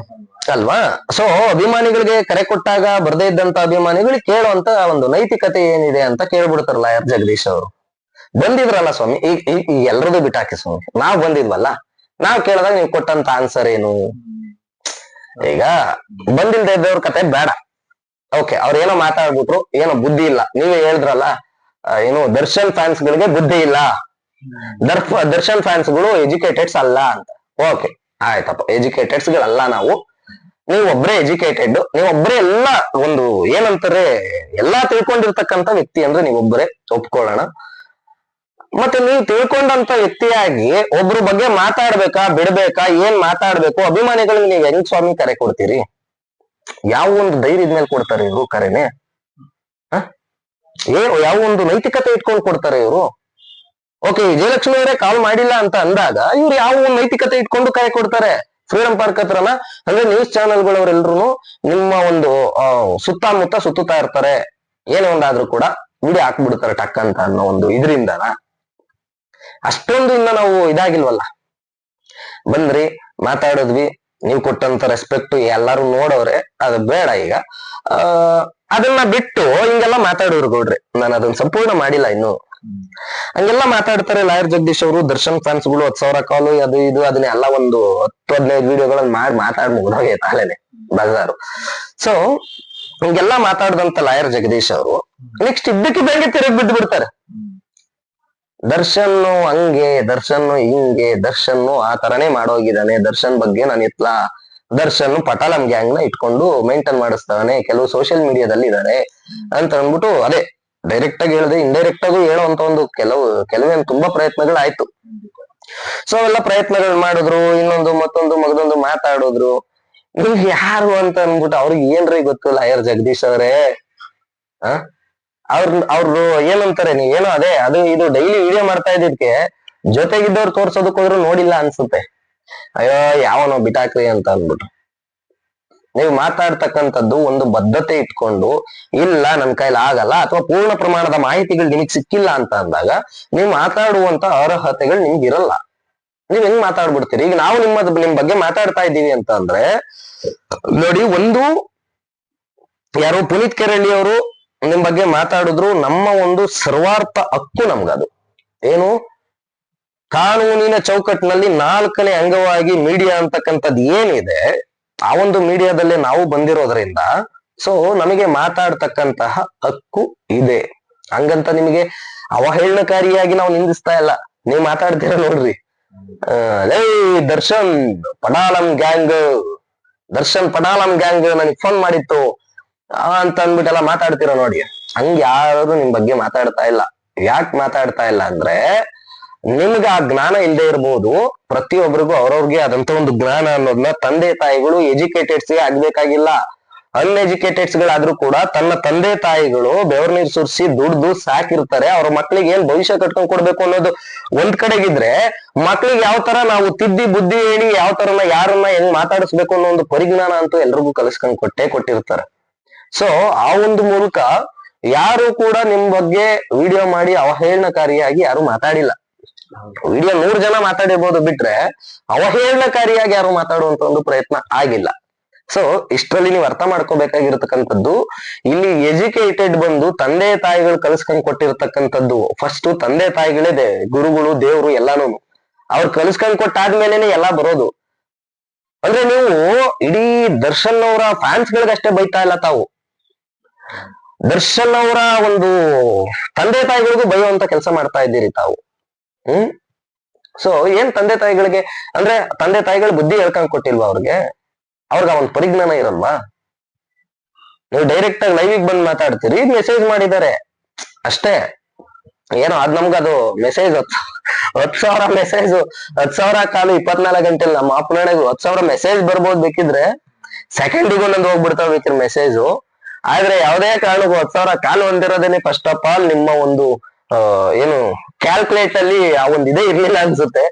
S1: ಅಲ್ವಾ? ಸೊ ಅಭಿಮಾನಿಗಳಿಗೆ ಕರೆ ಕೊಟ್ಟಾಗ ಬರ್ದೇ ಇದ್ದಂತ ಅಭಿಮಾನಿಗಳಿಗೆ ಕೇಳುವಂತ ಒಂದು ನೈತಿಕತೆ ಏನಿದೆ ಅಂತ ಕೇಳ್ಬಿಡ್ತಾರ ಲಾಯರ್ ಜಗದೀಶ್ ಅವರು. ಬಂದಿದ್ರಲ್ಲ ಸ್ವಾಮಿ, ಈ ಎಲ್ಲರದು ಬಿಟ್ಟಾಕಿ ಸ್ವಾಮಿ. ನಾವ್ ಬಂದಿದ್ವಲ್ಲ, ನಾವ್ ಕೇಳಿದಾಗ ನೀವು ಕೊಟ್ಟಂತ ಆನ್ಸರ್ ಏನು? ಈಗ ಬಂದಿಲ್ದೇ ಇದ್ದವ್ರ ಕತೆ ಬೇಡ. ಓಕೆ ಅವ್ರ ಏನೋ ಮಾತಾಡ್ಬಿಟ್ರು, ಏನೋ ಬುದ್ಧಿ ಇಲ್ಲ. ನೀವೇ ಹೇಳಿದ್ರಲ್ಲ ಏನು ದರ್ಶನ್ ಫ್ಯಾನ್ಸ್ ಗಳಿಗೆ ಬುದ್ಧಿ ಇಲ್ಲ. ದರ್ಶನ್ ಫ್ಯಾನ್ಸ್ಗಳು ಎಜುಕೇಟೆಡ್ಸ್ ಅಲ್ಲ ಅಂತ. ಓಕೆ ಆಯ್ತಪ್ಪ ಎಜುಕೇಟೆಡ್ಸ್ ಗಳಲ್ಲ ನಾವು. ನೀವು ಒಬ್ರೇ ಎಜುಕೇಟೆಡ್ ನೀವು ಒಬ್ಬರೇ ಎಲ್ಲ ಒಂದು ಏನಂತಾರೆ, ಎಲ್ಲಾ ತಿಳ್ಕೊಂಡಿರ್ತಕ್ಕಂಥ ವ್ಯಕ್ತಿ ಅಂದ್ರೆ ನೀವೊಬ್ಬರೇ ಒಪ್ಕೊಳ್ಳೋಣ. ಮತ್ತೆ ನೀವು ತಿಳ್ಕೊಂಡಂತ ವ್ಯಕ್ತಿಯಾಗಿ ಒಬ್ರು ಬಗ್ಗೆ ಮಾತಾಡ್ಬೇಕಾ, ಬಿಡ್ಬೇಕಾ, ಏನ್ ಮಾತಾಡ್ಬೇಕು, ಅಭಿಮಾನಿಗಳಿಗೆ ನೀವ್ ಹೆಂಗ್ ಸ್ವಾಮಿ ಕರೆ ಕೊಡ್ತೀರಿ? ಯಾವ ಒಂದು ಧೈರ್ಯದ ಮೇಲೆ ಕೊಡ್ತಾರೆ ಇವರು ಕರೆನೆ? ಏ, ಯಾವ ಒಂದು ನೈತಿಕತೆ ಇಟ್ಕೊಂಡು ಕೊಡ್ತಾರೆ ಇವರು? ಓಕೆ ವಿಜಯಲಕ್ಷ್ಮಿ ಅವರೇ ಕಾಲ್ ಮಾಡಿಲ್ಲ ಅಂತ ಅಂದಾಗ ಇವ್ರು ಯಾವ ಒಂದು ನೈತಿಕತೆ ಇಟ್ಕೊಂಡು ಕರೆ ಕೊಡ್ತಾರೆ? ಫ್ರೀಡಂ ಪಾರ್ಕ್ ಹತ್ರನ? ಅಂದ್ರೆ ನ್ಯೂಸ್ ಚಾನೆಲ್ಗಳವರೆಲ್ರು ನಿಮ್ಮ ಒಂದು ಸುತ್ತಮುತ್ತ ಸುತ್ತುತ್ತಾ ಇರ್ತಾರೆ. ಏನೇ ಒಂದಾದ್ರೂ ಕೂಡ ವಿಡಿಯೋ ಹಾಕ್ಬಿಡ್ತಾರೆ ಟಕ್ ಅಂತ ಅನ್ನೋ ಒಂದು ಇದರಿಂದನ. ಅಷ್ಟೊಂದು ಇನ್ನ ನಾವು ಇದಾಗಿಲ್ವಲ್ಲ? ಬಂದ್ರಿ, ಮಾತಾಡಿದ್ವಿ, ನೀವು ಕೊಟ್ಟಂತ ರೆಸ್ಪೆಕ್ಟ್ ಎಲ್ಲಾರು ನೋಡವ್ರೆ ಅದು ಬೇಡ ಈಗ. ಅದನ್ನ ಬಿಟ್ಟು ಹಿಂಗೆಲ್ಲ ಮಾತಾಡೋರು ಗೌಡ್ರಿ ನಾನು ಅದನ್ನ ಸಂಪೂರ್ಣ ಮಾಡಿಲ್ಲ ಇನ್ನು. ಹಂಗೆಲ್ಲ ಮಾತಾಡ್ತಾರೆ ಲಾಯರ್ ಜಗದೀಶ್ ಅವರು, ದರ್ಶನ್ ಫ್ಯಾನ್ಸ್ಗಳು ಹತ್ ಸಾವಿರ ಕಾಲು ಅದು ಇದು ಅದನ್ನೆಲ್ಲ ಒಂದು ಹತ್ತು ಹದಿನೈದು ವಿಡಿಯೋಗಳನ್ನ ಮಾಡಿ ಮಾತಾಡ್ ಮುಗ್ದೋಗೈತೆ ತಾಲೇನೆ ಬಜಾರು. ಸೊ ಹಿಂಗೆಲ್ಲ ಮಾತಾಡ್ದಂತ ಲಾಯರ್ ಜಗದೀಶ್ ಅವರು ನೆಕ್ಸ್ಟ್ ಇದ್ದಕ್ಕಿದ್ದಂಗೆ ತಿರುಗಿ ಬಿದ್ದು ಬಿಡ್ತಾರೆ. ದರ್ಶನ್ ಹಂಗೆ ದರ್ಶನ್ ಹಿಂಗೆ ದರ್ಶನ್ ಆ ತರನೇ ಮಾಡೋಗಿದ್ದಾನೆ, ದರ್ಶನ್ ಬಗ್ಗೆ ನಾನು ಎತ್ಲ, ದರ್ಶನ್ ಪಟಾಲಂ ಗ್ಯಾಂಗ್ನ ಇಟ್ಕೊಂಡು ಮೇಂಟೈನ್ ಮಾಡಿಸ್ತಾನೆ, ಕೆಲವು ಸೋಷಿಯಲ್ ಮೀಡಿಯಾದಲ್ಲಿ ಇದಾರೆ ಅಂತ ಅಂದ್ಬಿಟ್ಟು ಅದೇ ಡೈರೆಕ್ಟ್ ಆಗಿ ಹೇಳದೆ ಇಂಡೈರೆಕ್ಟ್ ಆಗು ಹೇಳುವಂತ ಒಂದು ಕೆಲವು, ಕೆಲವೇನು ತುಂಬಾ ಪ್ರಯತ್ನಗಳಾಯ್ತು. ಸೊ ಅವೆಲ್ಲ ಪ್ರಯತ್ನಗಳು ಮಾಡಿದ್ರು, ಇನ್ನೊಂದು ಮತ್ತೊಂದು ಮಗದೊಂದು ಮಾತಾಡಿದ್ರು. ನೀವ್ ಯಾರು ಅಂತ ಅನ್ಬಿಟ್ಟು ಅವ್ರಿಗೆ ಏನ್ರಿ ಗೊತ್ತು, ಲಾಯರ್ ಜಗದೀಶ್ ಅವರೇ? ಆ? ಅವ್ರ ಅವ್ರು ಏನಂತಾರೆ ನೀವೇನೋ ಅದೇ, ಅದು ಇದು ಡೈಲಿ ವಿಡಿಯೋ ಮಾಡ್ತಾ ಇದ್ದಿದ್ಕೆ, ಜೊತೆಗಿದ್ದವ್ರು ತೋರ್ಸೋದಕ್ಕೋದ್ರು ನೋಡಿಲ್ಲ ಅನ್ಸುತ್ತೆ. ಅಯ್ಯೋ, ಯಾವನೋ ಬಿಟಾಕ್ರಿ ಅಂತ ಅಂದ್ಬಿಟ್ಟು. ನೀವು ಮಾತಾಡ್ತಕ್ಕಂಥದ್ದು ಒಂದು ಬದ್ಧತೆ ಇಟ್ಕೊಂಡು, ಇಲ್ಲ ನನ್ನ ಕೈಲಿ ಆಗಲ್ಲ ಅಥವಾ ಪೂರ್ಣ ಪ್ರಮಾಣದ ಮಾಹಿತಿಗಳು ನಿಮಗ್ ಸಿಕ್ಕಿಲ್ಲ ಅಂತ ಅಂದಾಗ, ನೀವು ಮಾತಾಡುವಂತ ಅರ್ಹತೆಗಳು ನಿಮ್ಗೆ ಇರಲ್ಲ. ನೀವ್ ಹೆಂಗ್ ಮಾತಾಡ್ಬಿಡ್ತೀರಿ? ಈಗ ನಾವು ನಿಮ್ಮ ನಿಮ್ ಬಗ್ಗೆ ಮಾತಾಡ್ತಾ ಇದ್ದೀವಿ ಅಂತ ಅಂದ್ರೆ, ನೋಡಿ, ಒಂದು, ಯಾರು ಪುನೀತ್ ಕೆರಳ್ಳಿ ಅವರು ನಿಮ್ ಬಗ್ಗೆ ಮಾತಾಡಿದ್ರು, ನಮ್ಮ ಒಂದು ಸರ್ವಾರ್ಥ ಹಕ್ಕು ನಮ್ಗದು. ಏನು? ಕಾನೂನಿನ ಚೌಕಟ್ಟಿನಲ್ಲಿ ನಾಲ್ಕನೇ ಅಂಗವಾಗಿ ಮೀಡಿಯಾ ಅಂತಕ್ಕಂಥದ್ದು ಏನಿದೆ ಆ ಒಂದು ಮೀಡಿಯಾದಲ್ಲಿ ನಾವು ಬಂದಿರೋದ್ರಿಂದ ಸೊ ನಮಗೆ ಮಾತಾಡ್ತಕ್ಕಂತಹ ಹಕ್ಕು ಇದೆ. ಹಂಗಂತ ನಿಮಗೆ ಅವಹೇಳನಕಾರಿಯಾಗಿ ನಾವು ನಿಂದಿಸ್ತಾ ಇಲ್ಲ. ನೀವ್ ಮಾತಾಡ್ತೀರ ನೋಡ್ರಿ. ಲೇ ದರ್ಶನ್, ಪಡಾಲಂ ಗ್ಯಾಂಗ್, ದರ್ಶನ್ ಪಡಾಲಂ ಗ್ಯಾಂಗ್ ನನಗೆ ಫೋನ್ ಮಾಡಿತ್ತು. ಅಂತ ಅಂದ್ಬಿಟ್ಟೆಲ್ಲ ಮಾತಾಡ್ತೀರ ನೋಡಿ. ಹಂಗ ಯಾರು ನಿಮ್ ಬಗ್ಗೆ ಮಾತಾಡ್ತಾ ಇಲ್ಲ. ಯಾಕೆ ಮಾತಾಡ್ತಾ ಇಲ್ಲ ಅಂದ್ರೆ ನಿಮ್ಗೆ ಆ ಜ್ಞಾನ ಇಲ್ಲದೆ ಇರ್ಬೋದು ಪ್ರತಿಯೊಬ್ಬರಿಗೂ ಅವ್ರವ್ರಿಗೆ ಆದಂತ ಒಂದು ಜ್ಞಾನ ಅನ್ನೋದನ್ನ ತಂದೆ ತಾಯಿಗಳು ಎಜುಕೇಟೆಡ್ಸ್ ಆಗ್ಬೇಕಾಗಿಲ್ಲ. ಅನ್ಎಜುಕೇಟೆಡ್ಸ್ ಗಳಾದ್ರೂ ಕೂಡ ತನ್ನ ತಂದೆ ತಾಯಿಗಳು ಬೆವರ್ ನೀರ್ ಸುರಿಸಿ ದುಡ್ದು ಸಾಕಿರ್ತಾರೆ, ಅವ್ರ ಮಕ್ಳಿಗೆ ಏನ್ ಭವಿಷ್ಯ ಕಟ್ಕೊಂಡ್ ಕೊಡ್ಬೇಕು ಅನ್ನೋದು ಒಂದ್ ಕಡೆಗಿದ್ರೆ ಮಕ್ಳಿಗೆ ಯಾವ ತರ ನಾವು ತಿದ್ದಿ ಬುದ್ಧಿ ಹೇಳಿ ಯಾವ ತರನ ಯಾರನ್ನ ಹೆಂಗ್ ಮಾತಾಡಿಸ್ಬೇಕು ಅನ್ನೋ ಒಂದು ಪರಿಜ್ಞಾನ ಅಂತೂ ಎಲ್ರಿಗೂ ಕಲಿಸ್ಕೊಂಡ್ ಕೊಟ್ಟೆ ಕೊಟ್ಟಿರ್ತಾರೆ. ಸೊ ಆ ಒಂದು ಮೂಲಕ ಯಾರು ಕೂಡ ನಿಮ್ ಬಗ್ಗೆ ವಿಡಿಯೋ ಮಾಡಿ ಅವಹೇಳನಕಾರಿಯಾಗಿ ಯಾರು ಮಾತಾಡಿಲ್ಲ. ವಿಡಿಯೋ ನೂರ್ ಜನ ಮಾತಾಡಿರ್ಬೋದು ಬಿಟ್ರೆ ಅವಹೇಳನಕಾರಿಯಾಗಿ ಯಾರು ಮಾತಾಡುವಂತ ಒಂದು ಪ್ರಯತ್ನ ಆಗಿಲ್ಲ. ಸೊ ಇಷ್ಟರಲ್ಲಿ ನೀವು ಅರ್ಥ ಮಾಡ್ಕೋಬೇಕಾಗಿರ್ತಕ್ಕಂಥದ್ದು, ಇಲ್ಲಿ ಎಜುಕೇಟೆಡ್ ಬಂದು ತಂದೆ ತಾಯಿಗಳು ಕಲಿಸ್ಕೊಂಡ್ ಕೊಟ್ಟಿರ್ತಕ್ಕಂಥದ್ದು ಫಸ್ಟ್ ತಂದೆ ತಾಯಿಗಳೇ ಗುರುಗಳು, ದೇವ್ರು ಎಲ್ಲಾನು. ಅವ್ರು ಕಲಿಸ್ಕೊಂಡ್ ಕೊಟ್ಟಾದ್ಮೇಲೆನೆ ಎಲ್ಲಾ ಬರೋದು. ಅಂದ್ರೆ ನೀವು ಇಡೀ ದರ್ಶನ್ ಅವರ ಫ್ಯಾನ್ಸ್ ಗಳಿಗಷ್ಟೇ ಬೈತಾ ಇಲ್ಲ ತಾವು. ದರ್ಶನ್ ಅವರ ಒಂದು ತಂದೆ ತಾಯಿಗಳಿಗೂ ಬೈಯುವಂತ ಕೆಲಸ ಮಾಡ್ತಾ ಇದ್ದೀರಿ ತಾವು. ಹ್ಮ್? ಸೊ ಏನ್ ತಂದೆ ತಾಯಿಗಳಿಗೆ, ಅಂದ್ರೆ ತಂದೆ ತಾಯಿಗಳು ಬುದ್ಧಿ ಹೇಳ್ಕೊಂಡ್ ಕೊಟ್ಟಿಲ್ವಾ ಅವ್ರಿಗೆ? ಅವ್ರಿಗೆ ಆ ಪರಿಜ್ಞಾನ ಇರಲ್ವಾ? ನೀವು ಡೈರೆಕ್ಟ್ ಆಗಿ ಲೈವ್ ಬಂದ್ ಮಾತಾಡ್ತೀರಿ ಮೆಸೇಜ್ ಮಾಡಿದ್ದಾರೆ. ಅಷ್ಟೇ. ಏನೋ ಅದ್ ನಮ್ಗದು ಮೆಸೇಜ್ ಹತ್ ಸಾವಿರ ಮೆಸೇಜ್ ಹತ್ ಸಾವಿರ ಕಾಲು ಇಪ್ಪತ್ನಾಲ್ಕು ಗಂಟೆಲಿ ನಮ್ಮ ಅಪ್ಪನಾಣೆಗೂ ಹತ್ ಸಾವಿರ ಮೆಸೇಜ್ ಬರ್ಬೋದು ಬೇಕಿದ್ರೆ ಸೆಕೆಂಡಿಗೂ ನಂದು ಹೋಗ್ಬಿಡ್ತಾವ ಬೇಕ್ರಿ ಮೆಸೇಜು ಆದ್ರೆ ಯಾವುದೇ ಕಾರಣಕ್ಕೂ ಹತ್ ಸಾವಿರ ಕಾಲು ಹೊಂದಿರೋದೇನೆ ಫಸ್ಟ್ ಆಫ್ ಆಲ್ ನಿಮ್ಮ ಒಂದು ಏನು ಕ್ಯಾಲ್ಕುಲೇಟ್ ಅಲ್ಲಿ ಆ ಒಂದು ಇದೇ ಇರ್ಲಿಲ್ಲ ಅನ್ಸುತ್ತೆ.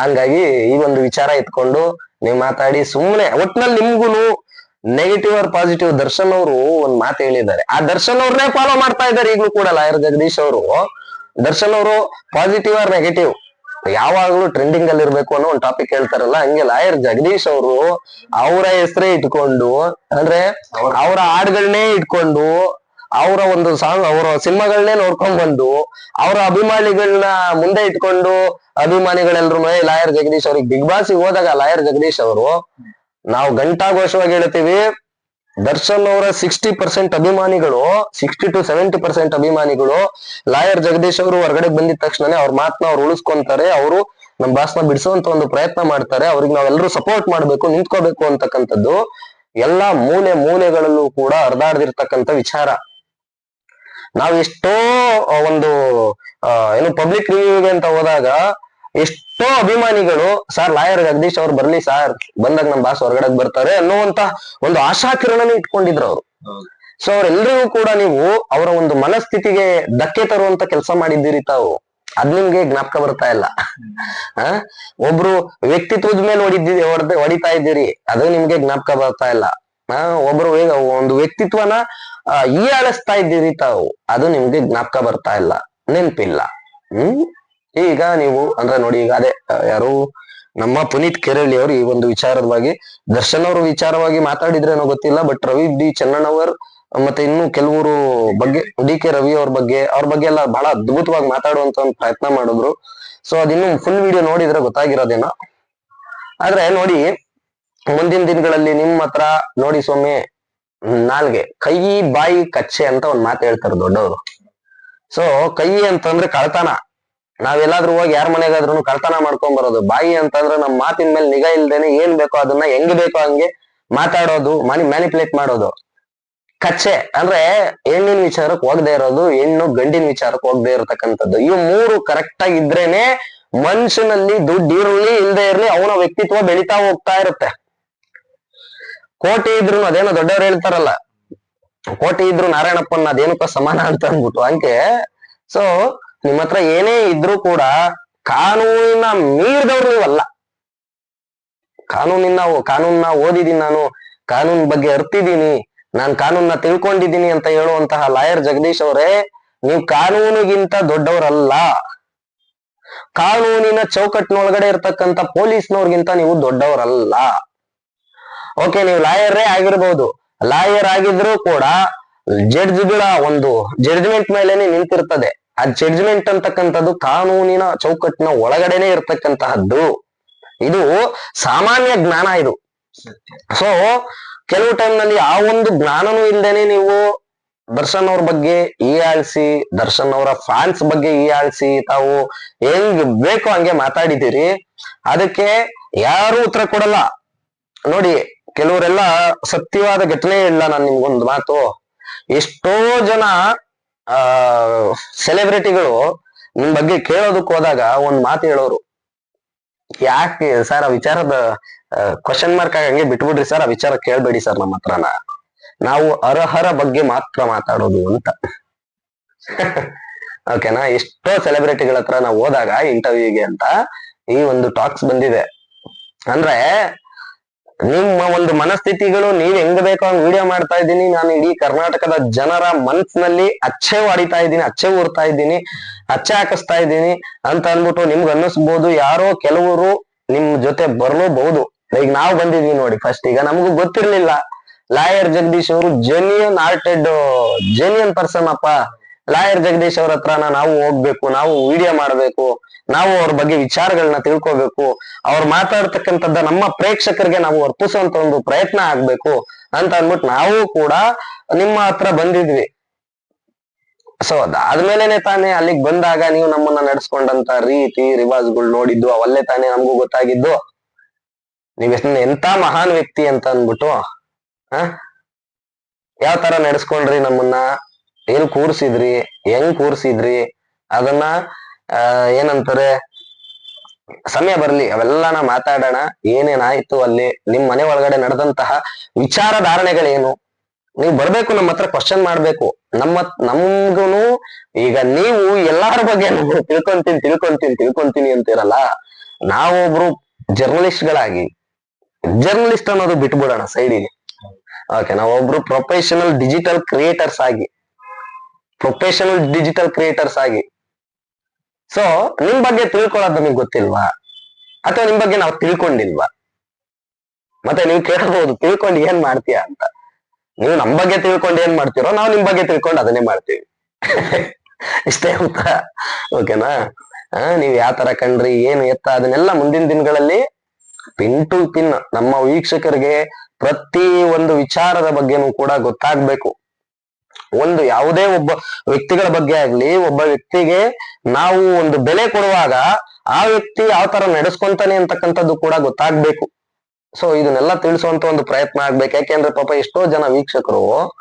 S1: ಹಂಗಾಗಿ ಈ ಒಂದು ವಿಚಾರ ಇಟ್ಕೊಂಡು ನೀವು ಮಾತಾಡಿ ಸುಮ್ಮನೆ ಒಟ್ನಲ್ಲಿ ನಿಮ್ಗುನು ನೆಗೆಟಿವ್ ಆರ್ ಪಾಸಿಟಿವ್ ದರ್ಶನ್ ಅವರು ಒಂದ್ ಮಾತು ಹೇಳಿದ್ದಾರೆ. ಆ ದರ್ಶನ್ ಅವ್ರನ್ನೇ ಫಾಲೋ ಮಾಡ್ತಾ ಇದ್ದಾರೆ ಈಗಲೂ ಕೂಡ ಲಾಯರ್ ಜಗದೀಶ್ ಅವರು. ದರ್ಶನ್ ಅವರು ಪಾಸಿಟಿವ್ ಆರ್ ನೆಗೆಟಿವ್ ಯಾವಾಗ್ಲೂ ಟ್ರೆಂಡಿಂಗ್ ಅಲ್ಲಿ ಇರ್ಬೇಕು ಅನ್ನೋ ಒಂದು ಟಾಪಿಕ್ ಹೇಳ್ತಾರಲ್ಲ, ಹಂಗೆ ಲಾಯರ್ ಜಗದೀಶ್ ಅವರು ಅವರ ಹೆಸರೇ ಇಟ್ಕೊಂಡು, ಅಂದ್ರೆ ಅವರ ಹಾಡುಗಳನ್ನೇ ಇಟ್ಕೊಂಡು ಅವರ ಒಂದು ಸಾಂಗ್ ಅವರ ಸಿನಿಮಾಗಳನ್ನೇ ನೋಡ್ಕೊಂಡ್ ಬಂದು, ಅವರ ಅಭಿಮಾನಿಗಳನ್ನ ಮುಂದೆ ಇಟ್ಕೊಂಡು, ಅಭಿಮಾನಿಗಳೆಲ್ರು ಲಾಯರ್ ಜಗದೀಶ್ ಅವ್ರಿಗೆ ಬಿಗ್ ಬಾಸ್ ಹೋದಾಗ ಲಾಯರ್ ಜಗದೀಶ್ ಅವರು, ನಾವು ಘಂಟಾಘೋಷವಾಗಿ ಹೇಳ್ತೀವಿ, ದರ್ಶನ್ ಅವರ ಸಿಕ್ಸ್ಟಿ ಪರ್ಸೆಂಟ್ ಅಭಿಮಾನಿಗಳು ಸಿಕ್ಸ್ಟಿ ಟು ಸೆವೆಂಟಿ ಪರ್ಸೆಂಟ್ ಅಭಿಮಾನಿಗಳು, ಲಾಯರ್ ಜಗದೀಶ್ ಅವರು ಹೊರಗಡೆ ಬಂದಿದ ತಕ್ಷಣನೇ ಅವ್ರ ಮಾತನ್ನ ಅವ್ರು ಉಳಿಸ್ಕೊಂತಾರೆ, ಅವರು ನಮ್ ಬಾಸ್ನ ಬಿಡಿಸುವಂತ ಒಂದು ಪ್ರಯತ್ನ ಮಾಡ್ತಾರೆ, ಅವ್ರಿಗೆ ನಾವೆಲ್ಲರೂ ಸಪೋರ್ಟ್ ಮಾಡ್ಬೇಕು, ನಿಂತ್ಕೋಬೇಕು ಅಂತಕ್ಕಂಥದ್ದು, ಎಲ್ಲಾ ಮೂಲೆ ಮೂಲೆಗಳಲ್ಲೂ ಕೂಡ ಹರಿದಾಡ್ದಿರ್ತಕ್ಕಂಥ ವಿಚಾರ. ನಾವ್ ಎಷ್ಟೋ ಒಂದು ಏನು ಪಬ್ಲಿಕ್ ರಿವ್ಯೂಗೆ ಅಂತ ಹೋದಾಗ ಎಷ್ಟೋ ಅಭಿಮಾನಿಗಳು ಸರ್ ಲಾಯರ್ ಜಗದೀಶ್ ಅವ್ರು ಬರ್ಲಿ ಸರ್ ಬಂದಾಗ ನಮ್ ಬಾಸ್ ಹೊರಗಡೆ ಬರ್ತಾರೆ ಅನ್ನುವಂತ ಒಂದು ಆಶಾಕಿರಣನೇ ಇಟ್ಕೊಂಡಿದ್ರು ಅವರು. ಸೊ ಅವ್ರೆಲ್ರಿಗೂ ಕೂಡ ನೀವು ಅವರ ಒಂದು ಮನಸ್ಥಿತಿಗೆ ಧಕ್ಕೆ ತರುವಂತ ಕೆಲಸ ಮಾಡಿದ್ದೀರಿ ತಾವು. ಅದ್ ನಿಮ್ಗೆ ಜ್ಞಾಪಕ ಬರ್ತಾ ಇಲ್ಲ. ಆ ಒಬ್ರು ವ್ಯಕ್ತಿತ್ವದ ಮೇಲೆ ಹೊಡಿದ್ದೀರಿ ಹೊಡೆದ ಹೊಡಿತಾ ಇದ್ದೀರಿ ಅದು ನಿಮ್ಗೆ ಜ್ಞಾಪಕ ಬರ್ತಾ ಇಲ್ಲ. ಆ, ಒಬ್ರು ಒಂದು ವ್ಯಕ್ತಿತ್ವನ ಈ ಹೀಯಾಳಿಸ್ತಾ ಇದ್ದೀರಿ ತಾವು. ಅದು ನಿಮ್ಗೆ ಜ್ಞಾಪಕ ಬರ್ತಾ ಇಲ್ಲ. ನೆನ್ಪಿಲ್ಲ. ಹ್ಮ್? ಈಗ ನೀವು, ಅಂದ್ರೆ ನೋಡಿ, ಈಗ ಅದೇ ಯಾರು, ನಮ್ಮ ಪುನೀತ್ ಕೆರಳಿ ಅವರು ಈ ಒಂದು ವಿಚಾರದ ಬಗ್ಗೆ ದರ್ಶನ್ ಅವರು ವಿಚಾರವಾಗಿ ಮಾತಾಡಿದ್ರೇನೋ ಗೊತ್ತಿಲ್ಲ ಬಟ್ ರವಿ ಡಿ ಚನ್ನಣ್ಣವರ್, ಮತ್ತೆ ಇನ್ನು ಕೆಲವರು ಬಗ್ಗೆ, ಡಿ ಕೆ ರವಿ ಅವ್ರ ಬಗ್ಗೆ ಅವ್ರ ಬಗ್ಗೆ ಎಲ್ಲ ಬಹಳ ಅದ್ಭುತವಾಗಿ ಮಾತಾಡುವಂತ ಒಂದು ಪ್ರಯತ್ನ ಮಾಡಿದ್ರು. ಸೊ ಅದಿನ್ನು ಫುಲ್ ವಿಡಿಯೋ ನೋಡಿದ್ರೆ ಗೊತ್ತಾಗಿರೋದೇನೋ. ಆದ್ರೆ ನೋಡಿ ಮುಂದಿನ ದಿನಗಳಲ್ಲಿ ನಿಮ್ಮ ಹತ್ರ ನೋಡಿ ಸ್ವಾಮಿ, ನಾಲ್ಗೆ, ಕೈ, ಬಾಯಿ, ಕಚ್ಚೆ ಅಂತ ಒಂದ್ ಮಾತು ಹೇಳ್ತಾರೆ ದೊಡ್ಡವರು. ಸೊ ಕೈ ಅಂತಂದ್ರೆ ಕಳ್ತನ. ನಾವೆಲ್ಲಾದ್ರೂ ಹೋಗಿ ಯಾರ ಮನೆಗಾದ್ರೂ ಕಳ್ತನ ಮಾಡ್ಕೊಂಡ್ ಬರೋದು. ಬಾಯಿ ಅಂತಂದ್ರೆ ನಮ್ಮ ಮಾತಿನ ಮೇಲೆ ನಿಗಾ ಇಲ್ದೇನೆ ಏನ್ ಬೇಕೋ ಅದನ್ನ ಹೆಂಗ್ ಬೇಕೋ ಹಂಗೆ ಮಾತಾಡೋದು, ಮನಿ ಮ್ಯಾನಿಪುಲೇಟ್ ಮಾಡೋದು. ಕಚ್ಚೆ ಅಂದ್ರೆ ಹೆಣ್ಣಿನ ವಿಚಾರಕ್ಕೆ ಹೋಗದೆ ಇರೋದು, ಹೆಣ್ಣು ಗಂಡಿನ ವಿಚಾರಕ್ಕೆ ಹೋಗದೆ ಇರತಕ್ಕಂಥದ್ದು. ಇವು ಮೂರು ಕರೆಕ್ಟ್ ಆಗಿ ಇದ್ರೇನೆ ಮನುಷ್ಯನಲ್ಲಿ ದುಡ್ಡು ಇರಲಿ, ಇಲ್ದೇ ಇರ್ಲಿ ಅವನ ವ್ಯಕ್ತಿತ್ವ ಬೆಳಿತಾ ಹೋಗ್ತಾ ಇರುತ್ತೆ. ಕೋಟಿ ಇದ್ರು ಅದೇನೋ ದೊಡ್ಡವ್ರು ಹೇಳ್ತಾರಲ್ಲ. ಕೋಟಿ ಇದ್ರು ನಾರಾಯಣಪ್ಪನ ಅದೇನಪ್ಪ ಸಮಾನ ಅಂತ ಅಂದ್ಬಿಟ್ಟು. ಹಂಗೆ ಸೊ ನಿಮ್ಮ ಹತ್ರ ಏನೇ ಇದ್ರೂ ಕೂಡ ಕಾನೂನಿನ ಮೀರಿದವ್ರು ನೀವಲ್ಲ. ಕಾನೂನಿನ ಕಾನೂನ್ನ ಓದಿದೀನಿ ನಾನು, ಕಾನೂನ್ ಬಗ್ಗೆ ಅರ್ತಿದ್ದೀನಿ ನಾನು ಕಾನೂನ್ನ ತಿಳ್ಕೊಂಡಿದ್ದೀನಿ ಅಂತ ಹೇಳುವಂತಹ ಲಾಯರ್ ಜಗದೀಶ್ ಅವರೇ, ನೀವು ಕಾನೂನಿಗಿಂತ ದೊಡ್ಡವರಲ್ಲ. ಕಾನೂನಿನ ಚೌಕಟ್ಟಿನೊಳಗಡೆ ಇರ್ತಕ್ಕಂಥ ಪೊಲೀಸ್ನವ್ರಿಗಿಂತ ನೀವು ದೊಡ್ಡವರಲ್ಲ. ಓಕೆ ನೀವು ಲಾಯರೇ ಆಗಿರ್ಬೋದು. ಲಾಯರ್ ಆಗಿದ್ರು ಕೂಡ ಜಡ್ಜ್ಗಳ ಒಂದು ಜಡ್ಜ್ಮೆಂಟ್ ಮೇಲೆನೆ ನಿಂತಿರ್ತದೆ. ಆ ಜಡ್ಜ್ಮೆಂಟ್ ಅಂತಕ್ಕಂಥದ್ದು ಕಾನೂನಿನ ಚೌಕಟ್ಟಿನ ಒಳಗಡೆನೆ ಇರ್ತಕ್ಕಂತಹದ್ದು. ಇದು ಸಾಮಾನ್ಯ ಜ್ಞಾನ ಇದು. ಸೊ ಕೆಲವು ಟೈಮ್ನಲ್ಲಿ ಆ ಒಂದು ಜ್ಞಾನನೂ ಇಲ್ದೇನೆ ನೀವು ದರ್ಶನ್ ಅವ್ರ ಬಗ್ಗೆ ಈ ಆಳ್ಸಿ ದರ್ಶನ್ ಅವರ ಫ್ಯಾನ್ಸ್ ಬಗ್ಗೆ ಈ ಆಳ್ಸಿ ತಾವು ಹೆಂಗ್ ಬೇಕೋ ಹಂಗೆ ಮಾತಾಡಿದ್ದೀರಿ. ಅದಕ್ಕೆ ಯಾರು ಉತ್ತರ ಕೊಡಲ್ಲ. ನೋಡಿ ಕೆಲವರೆಲ್ಲ ಸತ್ಯವಾದ ಘಟನೆ ಇಲ್ಲ ನಾನು ನಿಮ್ಗೊಂದು ಮಾತು. ಎಷ್ಟೋ ಜನ, ಆ ಸೆಲೆಬ್ರಿಟಿಗಳು ನಿಮ್ ಬಗ್ಗೆ ಕೇಳೋದಕ್ ಹೋದಾಗ ಒಂದ್ ಮಾತು ಹೇಳೋರು. ಯಾಕೆ ಸರ್ ಆ ವಿಚಾರದ ಕ್ವಶನ್ ಮಾರ್ಕ್ ಆಗಂಗೆ ಬಿಟ್ಬಿಡ್ರಿ ಸರ್, ಆ ವಿಚಾರ ಕೇಳ್ಬೇಡಿ ಸರ್ ನಮ್ಮ ಹತ್ರನ. ನಾವು ಅರ್ಹರ ಬಗ್ಗೆ ಮಾತ್ರ ಮಾತಾಡೋದು ಅಂತ. ಓಕೆನಾ ಎಷ್ಟೋ ಸೆಲೆಬ್ರಿಟಿಗಳ ಹತ್ರ ನಾವು ಹೋದಾಗ ಇಂಟರ್ವ್ಯೂಗೆ ಅಂತ ಈ ಒಂದು ಟಾಕ್ಸ್ ಬಂದಿದೆ. ಅಂದ್ರೆ ನಿಮ್ಮ ಒಂದು ಮನಸ್ಥಿತಿಗಳು, ನೀವ್ ಹೆಂಗ್ ಬೇಕೋ ಹಂಗ್ ವಿಡಿಯೋ ಮಾಡ್ತಾ ಇದ್ದೀನಿ. ನಾನು ಇಡೀ ಕರ್ನಾಟಕದ ಜನರ ಮನ್ಸಿನಲ್ಲಿ ಅಚ್ಚೆ ಹೊಡಿತಾ ಇದ್ದೀನಿ, ಅಚ್ಚೆ ಊರ್ತಾ ಇದ್ದೀನಿ, ಅಚ್ಚೆ ಹಾಕಿಸ್ತಾ ಇದ್ದೀನಿ ಅಂತ ಅಂದ್ಬಿಟ್ಟು ನಿಮ್ಗೆ ಅನ್ನಿಸ್ಬೋದು. ಯಾರೋ ಕೆಲವರು ನಿಮ್ ಜೊತೆ ಬರ್ಲೂಬಹುದು. ಈಗ ನಾವು ಬಂದಿದ್ವಿ ನೋಡಿ ಫಸ್ಟ್ ಈಗ ನಮಗೂ ಗೊತ್ತಿರ್ಲಿಲ್ಲ. ಲಾಯರ್ ಜಗದೀಶ್ ಅವರು ಜೆನ್ಯೂನ್ ಆರ್ಟೆಡ್ ಜೆನ್ಯೂನ್ ಪರ್ಸನ್ ಅಪ್ಪ. ಲಾಯರ್ ಜಗದೀಶ್ ಅವ್ರ ಹತ್ರನ ನಾವು ಹೋಗ್ಬೇಕು, ನಾವು ವಿಡಿಯೋ ಮಾಡ್ಬೇಕು, ನಾವು ಅವ್ರ ಬಗ್ಗೆ ವಿಚಾರಗಳನ್ನ ತಿಳ್ಕೊಬೇಕು, ಅವ್ರು ಮಾತಾಡ್ತಕ್ಕಂಥದ್ದ ನಮ್ಮ ಪ್ರೇಕ್ಷಕರಿಗೆ ನಾವು ಅರ್ಪಿಸುವಂತ ಒಂದು ಪ್ರಯತ್ನ ಆಗ್ಬೇಕು ಅಂತ ಅಂದ್ಬಿಟ್ಟು ನಾವು ಕೂಡ ನಿಮ್ಮ ಹತ್ರ ಬಂದಿದ್ವಿ. ಸೊ ಅದಾದ್ಮೇಲೆನೆ ತಾನೇ ಅಲ್ಲಿಗೆ ಬಂದಾಗ ನೀವು ನಮ್ಮನ್ನ ನಡೆಸ್ಕೊಂಡಂತ ರೀತಿ ರಿವಾಜ್ಗಳು ನೋಡಿದ್ದು, ಅವಲ್ಲೇ ತಾನೇ ನಮಗೂ ಗೊತ್ತಾಗಿದ್ದು. ನೀವ್ ಎಂತ ಮಹಾನ್ ವ್ಯಕ್ತಿ ಅಂತ ಅಂದ್ಬಿಟ್ಟು, ಹ? ಯಾವ ತರ ನಡೆಸ್ಕೊಂಡ್ರಿ ನಮ್ಮನ್ನ? ಎಲ್ ಕೂರ್ಸಿದ್ರಿ, ಹೆಂಗ್ ಕೂರ್ಸಿದ್ರಿ, ಅದನ್ನ ಏನಂತಾರೆ, ಸಮಯ ಬರ್ಲಿ, ಅವೆಲ್ಲಾನ ಮಾತಾಡೋಣ ಏನೇನಾಯ್ತು ಅಲ್ಲಿ, ನಿಮ್ ಮನೆ ಒಳಗಡೆ ನಡೆದಂತಹ ವಿಚಾರಧಾರಣೆಗಳೇನು ನೀವು ಬರ್ಬೇಕು, ನಮ್ಮ ಹತ್ರ ಕ್ವಶನ್ ಮಾಡ್ಬೇಕು. ನಮ್ಮ, ನಮ್ಗೂನು, ಈಗ ನೀವು ಎಲ್ಲಾರ ಬಗ್ಗೆ ತಿಳ್ಕೊಂತೀನಿ ತಿಳ್ಕೊಂತೀನಿ ತಿಳ್ಕೊಂತೀನಿ ಅಂತೀರಲ್ಲ, ನಾವೊಬ್ರು ಜರ್ನಲಿಸ್ಟ್ ಗಳಾಗಿ ಜರ್ನಲಿಸ್ಟ್ ಅನ್ನೋದು ಬಿಟ್ಬಿಡೋಣ ಸೈಡಿಗೆ ಓಕೆ ನಾವೊಬ್ರು ಪ್ರೊಫೆಷನಲ್ ಡಿಜಿಟಲ್ ಕ್ರಿಯೇಟರ್ಸ್ ಆಗಿ ಪ್ರೊಫೆಷನಲ್ ಡಿಜಿಟಲ್ ಕ್ರಿಯೇಟರ್ಸ್ ಆಗಿ. ಸೊ ನಿಮ್ ಬಗ್ಗೆ ತಿಳ್ಕೊಳ್ಳೋದು ನಿಮ್ಗೆ ಗೊತ್ತಿಲ್ವಾ? ಅಥವಾ ನಿಮ್ ಬಗ್ಗೆ ನಾವು ತಿಳ್ಕೊಂಡಿಲ್ವಾ? ಮತ್ತೆ ನೀವು ಕೇಳಬಹುದು ತಿಳ್ಕೊಂಡು ಏನ್ ಮಾಡ್ತೀಯ ಅಂತ. ನೀವು ನಮ್ ಬಗ್ಗೆ ತಿಳ್ಕೊಂಡು ಏನ್ ಮಾಡ್ತೀರೋ ನಾವು ನಿಮ್ ಬಗ್ಗೆ ತಿಳ್ಕೊಂಡು ಅದನ್ನೇ ಮಾಡ್ತೀವಿ. ಇಷ್ಟೇ ಅಂತ ಓಕೆನಾ ಆ, ನೀವ್ ಯಾವ ತರ ಕಂಡ್ರಿ ಏನು ಎತ್ತ ಅದನ್ನೆಲ್ಲ ಮುಂದಿನ ದಿನಗಳಲ್ಲಿ ಪಿನ್ ಟು ಪಿನ್ ನಮ್ಮ ವೀಕ್ಷಕರಿಗೆ ಪ್ರತಿ ಒಂದು ವಿಚಾರದ ಬಗ್ಗೆನೂ ಕೂಡ ಗೊತ್ತಾಗ್ಬೇಕು. ಒಂದು ಯಾವುದೇ ಒಬ್ಬ ವ್ಯಕ್ತಿಗಳ ಬಗ್ಗೆ ಆಗ್ಲಿ, ಒಬ್ಬ ವ್ಯಕ್ತಿಗೆ ನಾವು ಒಂದು ಬೆಲೆ ಕೊಡುವಾಗ ಆ ವ್ಯಕ್ತಿ ಯಾವ ತರ ನಡೆಸ್ಕೊಂತಾನೆ ಅಂತಕ್ಕಂಥದ್ದು ಕೂಡ ಗೊತ್ತಾಗ್ಬೇಕು. ಸೊ ಇದನ್ನೆಲ್ಲ ತಿಳಿಸುವಂತ ಒಂದು ಪ್ರಯತ್ನ ಆಗ್ಬೇಕು. ಯಾಕೆಂದ್ರೆ ಪಾಪ ಎಷ್ಟೋ ಜನ ವೀಕ್ಷಕರು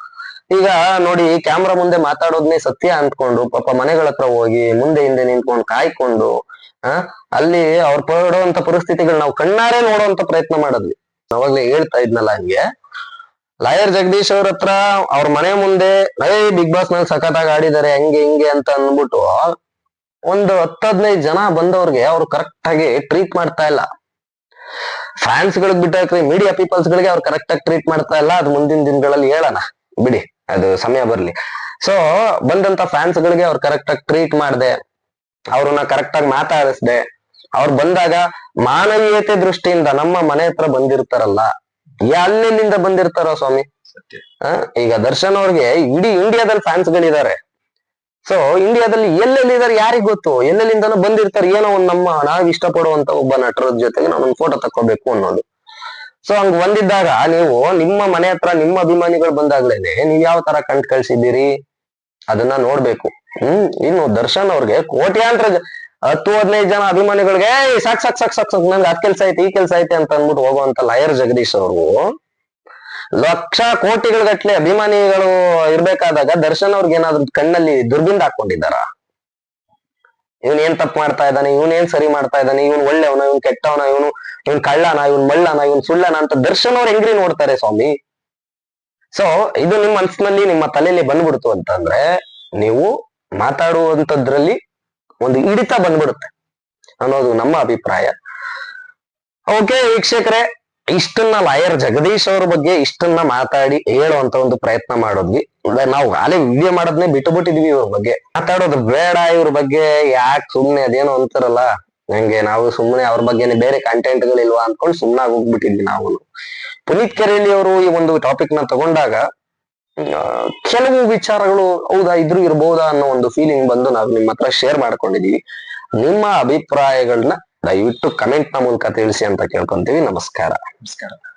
S1: ಈಗ ನೋಡಿ, ಕ್ಯಾಮ್ರಾ ಮುಂದೆ ಮಾತಾಡೋದ್ನೇ ಸತ್ಯ ಅಂದ್ಕೊಂಡು, ಪಾಪ ಮನೆಗಳ ಹತ್ರ ಹೋಗಿ, ಮುಂದೆ ಹಿಂದೆ ನಿಂತ್ಕೊಂಡು ಕಾಯ್ಕೊಂಡು, ಆ, ಅಲ್ಲಿ ಅವ್ರು ಪಡುವಂತ ಪರಿಸ್ಥಿತಿಗಳು ನಾವು ಕಣ್ಣಾರೆ ನೋಡುವಂತ ಪ್ರಯತ್ನ ಮಾಡಿದ್ವಿ. ಅವಾಗ್ಲೇ ಹೇಳ್ತಾ ಇದ್ನಲ್ಲ ಹಂಗೆ. ಲಾಯರ್ ಜಗದೀಶ್ ಅವ್ರ ಹತ್ರ ಅವ್ರ ಮನೆ ಮುಂದೆ ಏ ಬಿಗ್ ಬಾಸ್ನಲ್ಲಿ ಸಖತ್ತಾಗಿ ಆಡಿದ್ದಾರೆ ಹಂಗೆ ಹಿಂಗೆ ಅಂತ ಅಂದ್ಬಿಟ್ಟು ಒಂದು ಹತ್ತು ಹದಿನೈದು ಜನ ಬಂದವ್ರಿಗೆ ಅವ್ರು ಕರೆಕ್ಟ್ ಆಗಿ ಟ್ರೀಟ್ ಮಾಡ್ತಾ ಇಲ್ಲ. ಫ್ಯಾನ್ಸ್ ಗಳಿಗೆ ಬಿಟ್ಟಾಕ್ರಿ ಮೀಡಿಯಾ ಪೀಪಲ್ಸ್ ಗಳಿಗೆ ಅವ್ರು ಕರೆಕ್ಟ್ ಆಗಿ ಟ್ರೀಟ್ ಮಾಡ್ತಾ ಇಲ್ಲ, ಅದು ಮುಂದಿನ ದಿನಗಳಲ್ಲಿ ಹೇಳೋಣ. ಬಿಡಿ, ಅದು ಸಮಯ ಬರ್ಲಿ. ಸೊ ಬಂದಂತ ಫ್ಯಾನ್ಸ್ ಗಳಿಗೆ ಅವ್ರು ಕರೆಕ್ಟ್ ಆಗಿ ಟ್ರೀಟ್ ಮಾಡ್ದೆ, ಅವ್ರನ್ನ ಕರೆಕ್ಟ್ ಆಗಿ ಮಾತಾಡಿಸ್ದೆ. ಅವ್ರು ಬಂದಾಗ ಮಾನವೀಯತೆ ದೃಷ್ಟಿಯಿಂದ ನಮ್ಮ ಮನೆ ಹತ್ರ ಬಂದಿರ್ತಾರಲ್ಲ ಎಲ್ಲೆಲ್ಲಿಂದ ಬಂದಿರ್ತಾರ ಸ್ವಾಮಿ? ಈಗ ದರ್ಶನ್ ಅವ್ರಿಗೆ ಇಡೀ ಇಂಡಿಯಾದಲ್ಲಿ ಫ್ಯಾನ್ಸ್ ಗಳಿದ್ದಾರೆ. ಸೊ ಇಂಡಿಯಾದಲ್ಲಿ ಎಲ್ಲೆಲ್ಲಿದ್ದಾರೆ ಯಾರಿಗ್ ಗೊತ್ತು? ಎಲ್ಲೆಲ್ಲಿಂದನೋ ಬಂದಿರ್ತಾರೆ ಏನೋ ಒಂದ್ ನಮ್ಮ ನಾವ್ ಇಷ್ಟಪಡುವಂತ ಒಬ್ಬ ನಟರ ಜೊತೆಗೆ ನಾವೊಂದು ಫೋಟೋ ತಕ್ಕೋಬೇಕು ಅನ್ನೋದು. ಸೊ ಹಂಗ್ ಬಂದಿದ್ದಾಗ ನೀವು ನಿಮ್ಮ ಮನೆ ಹತ್ರ ನಿಮ್ಮ ಅಭಿಮಾನಿಗಳು ಬಂದಾಗ್ಲೇನೆ ನೀವ್ ಯಾವ ತರ ಕಂಡ್ ಕಳ್ಸಿದ್ದೀರಿ? ಅದನ್ನ ನೋಡ್ಬೇಕು. ಹ್ಮ್ ಇನ್ನು ದರ್ಶನ್ ಅವ್ರಿಗೆ ಕೋಟ್ಯಾಂತರ ಹತ್ತು ಹದಿನೈದು ಜನ ಅಭಿಮಾನಿಗಳಿಗೆ "ಏಯ್, ಸಾಕ್ ಸಾಕ್ ಸಾಕ್ ಸಾಕ್ ಸಾಕ್ ನನ್ಗೆ ಅದ್ ಕೆಲ್ಸ ಐತೆ ಈ ಕೆಲ್ಸ ಐತೆ ಅಂತ ಅಂದ್ಬಿಟ್ಟು ಹೋಗುವಂತ ಲಾಯರ್ ಜಗದೀಶ್ ಅವರು. ಲಕ್ಷ ಕೋಟಿಗಳ ಗಟ್ಲೆ ಅಭಿಮಾನಿಗಳು ಇರ್ಬೇಕಾದಾಗ ದರ್ಶನ್ ಅವ್ರಿಗೆ ಏನಾದ್ರು ಕಣ್ಣಲ್ಲಿ ದುರ್ಬಿಂದ ಹಾಕೊಂಡಿದ್ದಾರ? ಇವನ್ ಏನ್ ತಪ್ಪು ಮಾಡ್ತಾ ಇದ್ದಾನೆ ಇವನ್ ಏನ್ ಸರಿ ಮಾಡ್ತಾ ಇದ್ದಾನೆ ಇವನ್ ಒಳ್ಳೆಯವನ ಇವನ್ ಕೆಟ್ಟವನ ಇವನು ಇವನ್ ಕಳ್ಳನ ಇವನ್ ಮಳ್ಳನ ಇವನ್ ಸುಳ್ಳನ ಅಂತ ದರ್ಶನ್ ಅವ್ರು ಹೆಂಗ್ರಿ ನೋಡ್ತಾರೆ ಸ್ವಾಮಿ? ಸೊ ಇದು ನಿಮ್ಮ ಮನ್ಸಿನಲ್ಲಿ ನಿಮ್ಮ ತಲೆಯಲ್ಲಿ ಬಂದ್ಬಿಡ್ತು ಅಂತಂದ್ರೆ ನೀವು ಮಾತಾಡುವಂತದ್ರಲ್ಲಿ ಒಂದು ಹಿಡಿತ ಬಂದ್ಬಿಡುತ್ತೆ ಅನ್ನೋದು ನಮ್ಮ ಅಭಿಪ್ರಾಯ. ಓಕೆ ವೀಕ್ಷಕರೇ, ಇಷ್ಟನ್ನ ಲಾಯರ್ ಜಗದೀಶ್ ಅವ್ರ ಬಗ್ಗೆ ಇಷ್ಟನ್ನ ಮಾತಾಡಿ ಹೇಳುವಂತ ಒಂದು ಪ್ರಯತ್ನ ಮಾಡಿದ್ವಿ. ನಾವು ಅಲ್ಲೇ ವಿಡಿಯೋ ಮಾಡೋದನ್ನೇ ಬಿಟ್ಟು ಬಿಟ್ಟಿದ್ವಿ ಇವ್ರ ಬಗ್ಗೆ. ಮಾತಾಡೋದು ಬೇಡ ಇವ್ರ ಬಗ್ಗೆ, ಯಾಕೆ ಸುಮ್ನೆ ಅದೇನೋ ಅಂತಾರಲ್ಲ, ನಂಗೆ ನಾವು ಸುಮ್ಮನೆ ಅವ್ರ ಬಗ್ಗೆನೆ ಬೇರೆ ಕಂಟೆಂಟ್ ಗಳಿಲ್ವಾ ಅನ್ಕೊಂಡು ಸುಮ್ನಾಗ್ ಹೋಗ್ಬಿಟ್ಟಿದ್ವಿ ನಾವು ಪುನೀತ್ ಕೆರೆಯಲ್ಲಿ ಅವರು ಈ ಒಂದು ಟಾಪಿಕ್ನ ತಗೊಂಡಾಗ ಕೆಲವು ವಿಚಾರಗಳು ಹೌದಾ ಇದ್ರು ಇರ್ಬೋದಾ ಅನ್ನೋ ಒಂದು ಫೀಲಿಂಗ್ ಬಂದು ನಾವು ನಿಮ್ಮ ಹತ್ರ ಶೇರ್ ಮಾಡ್ಕೊಂಡಿದೀವಿ. ನಿಮ್ಮ ಅಭಿಪ್ರಾಯಗಳನ್ನ ದಯವಿಟ್ಟು ಕಮೆಂಟ್ನ ಮೂಲಕ ತಿಳಿಸಿ ಅಂತ ಕೇಳ್ಕೊಂತೀವಿ. ನಮಸ್ಕಾರ.
S2: ನಮಸ್ಕಾರ.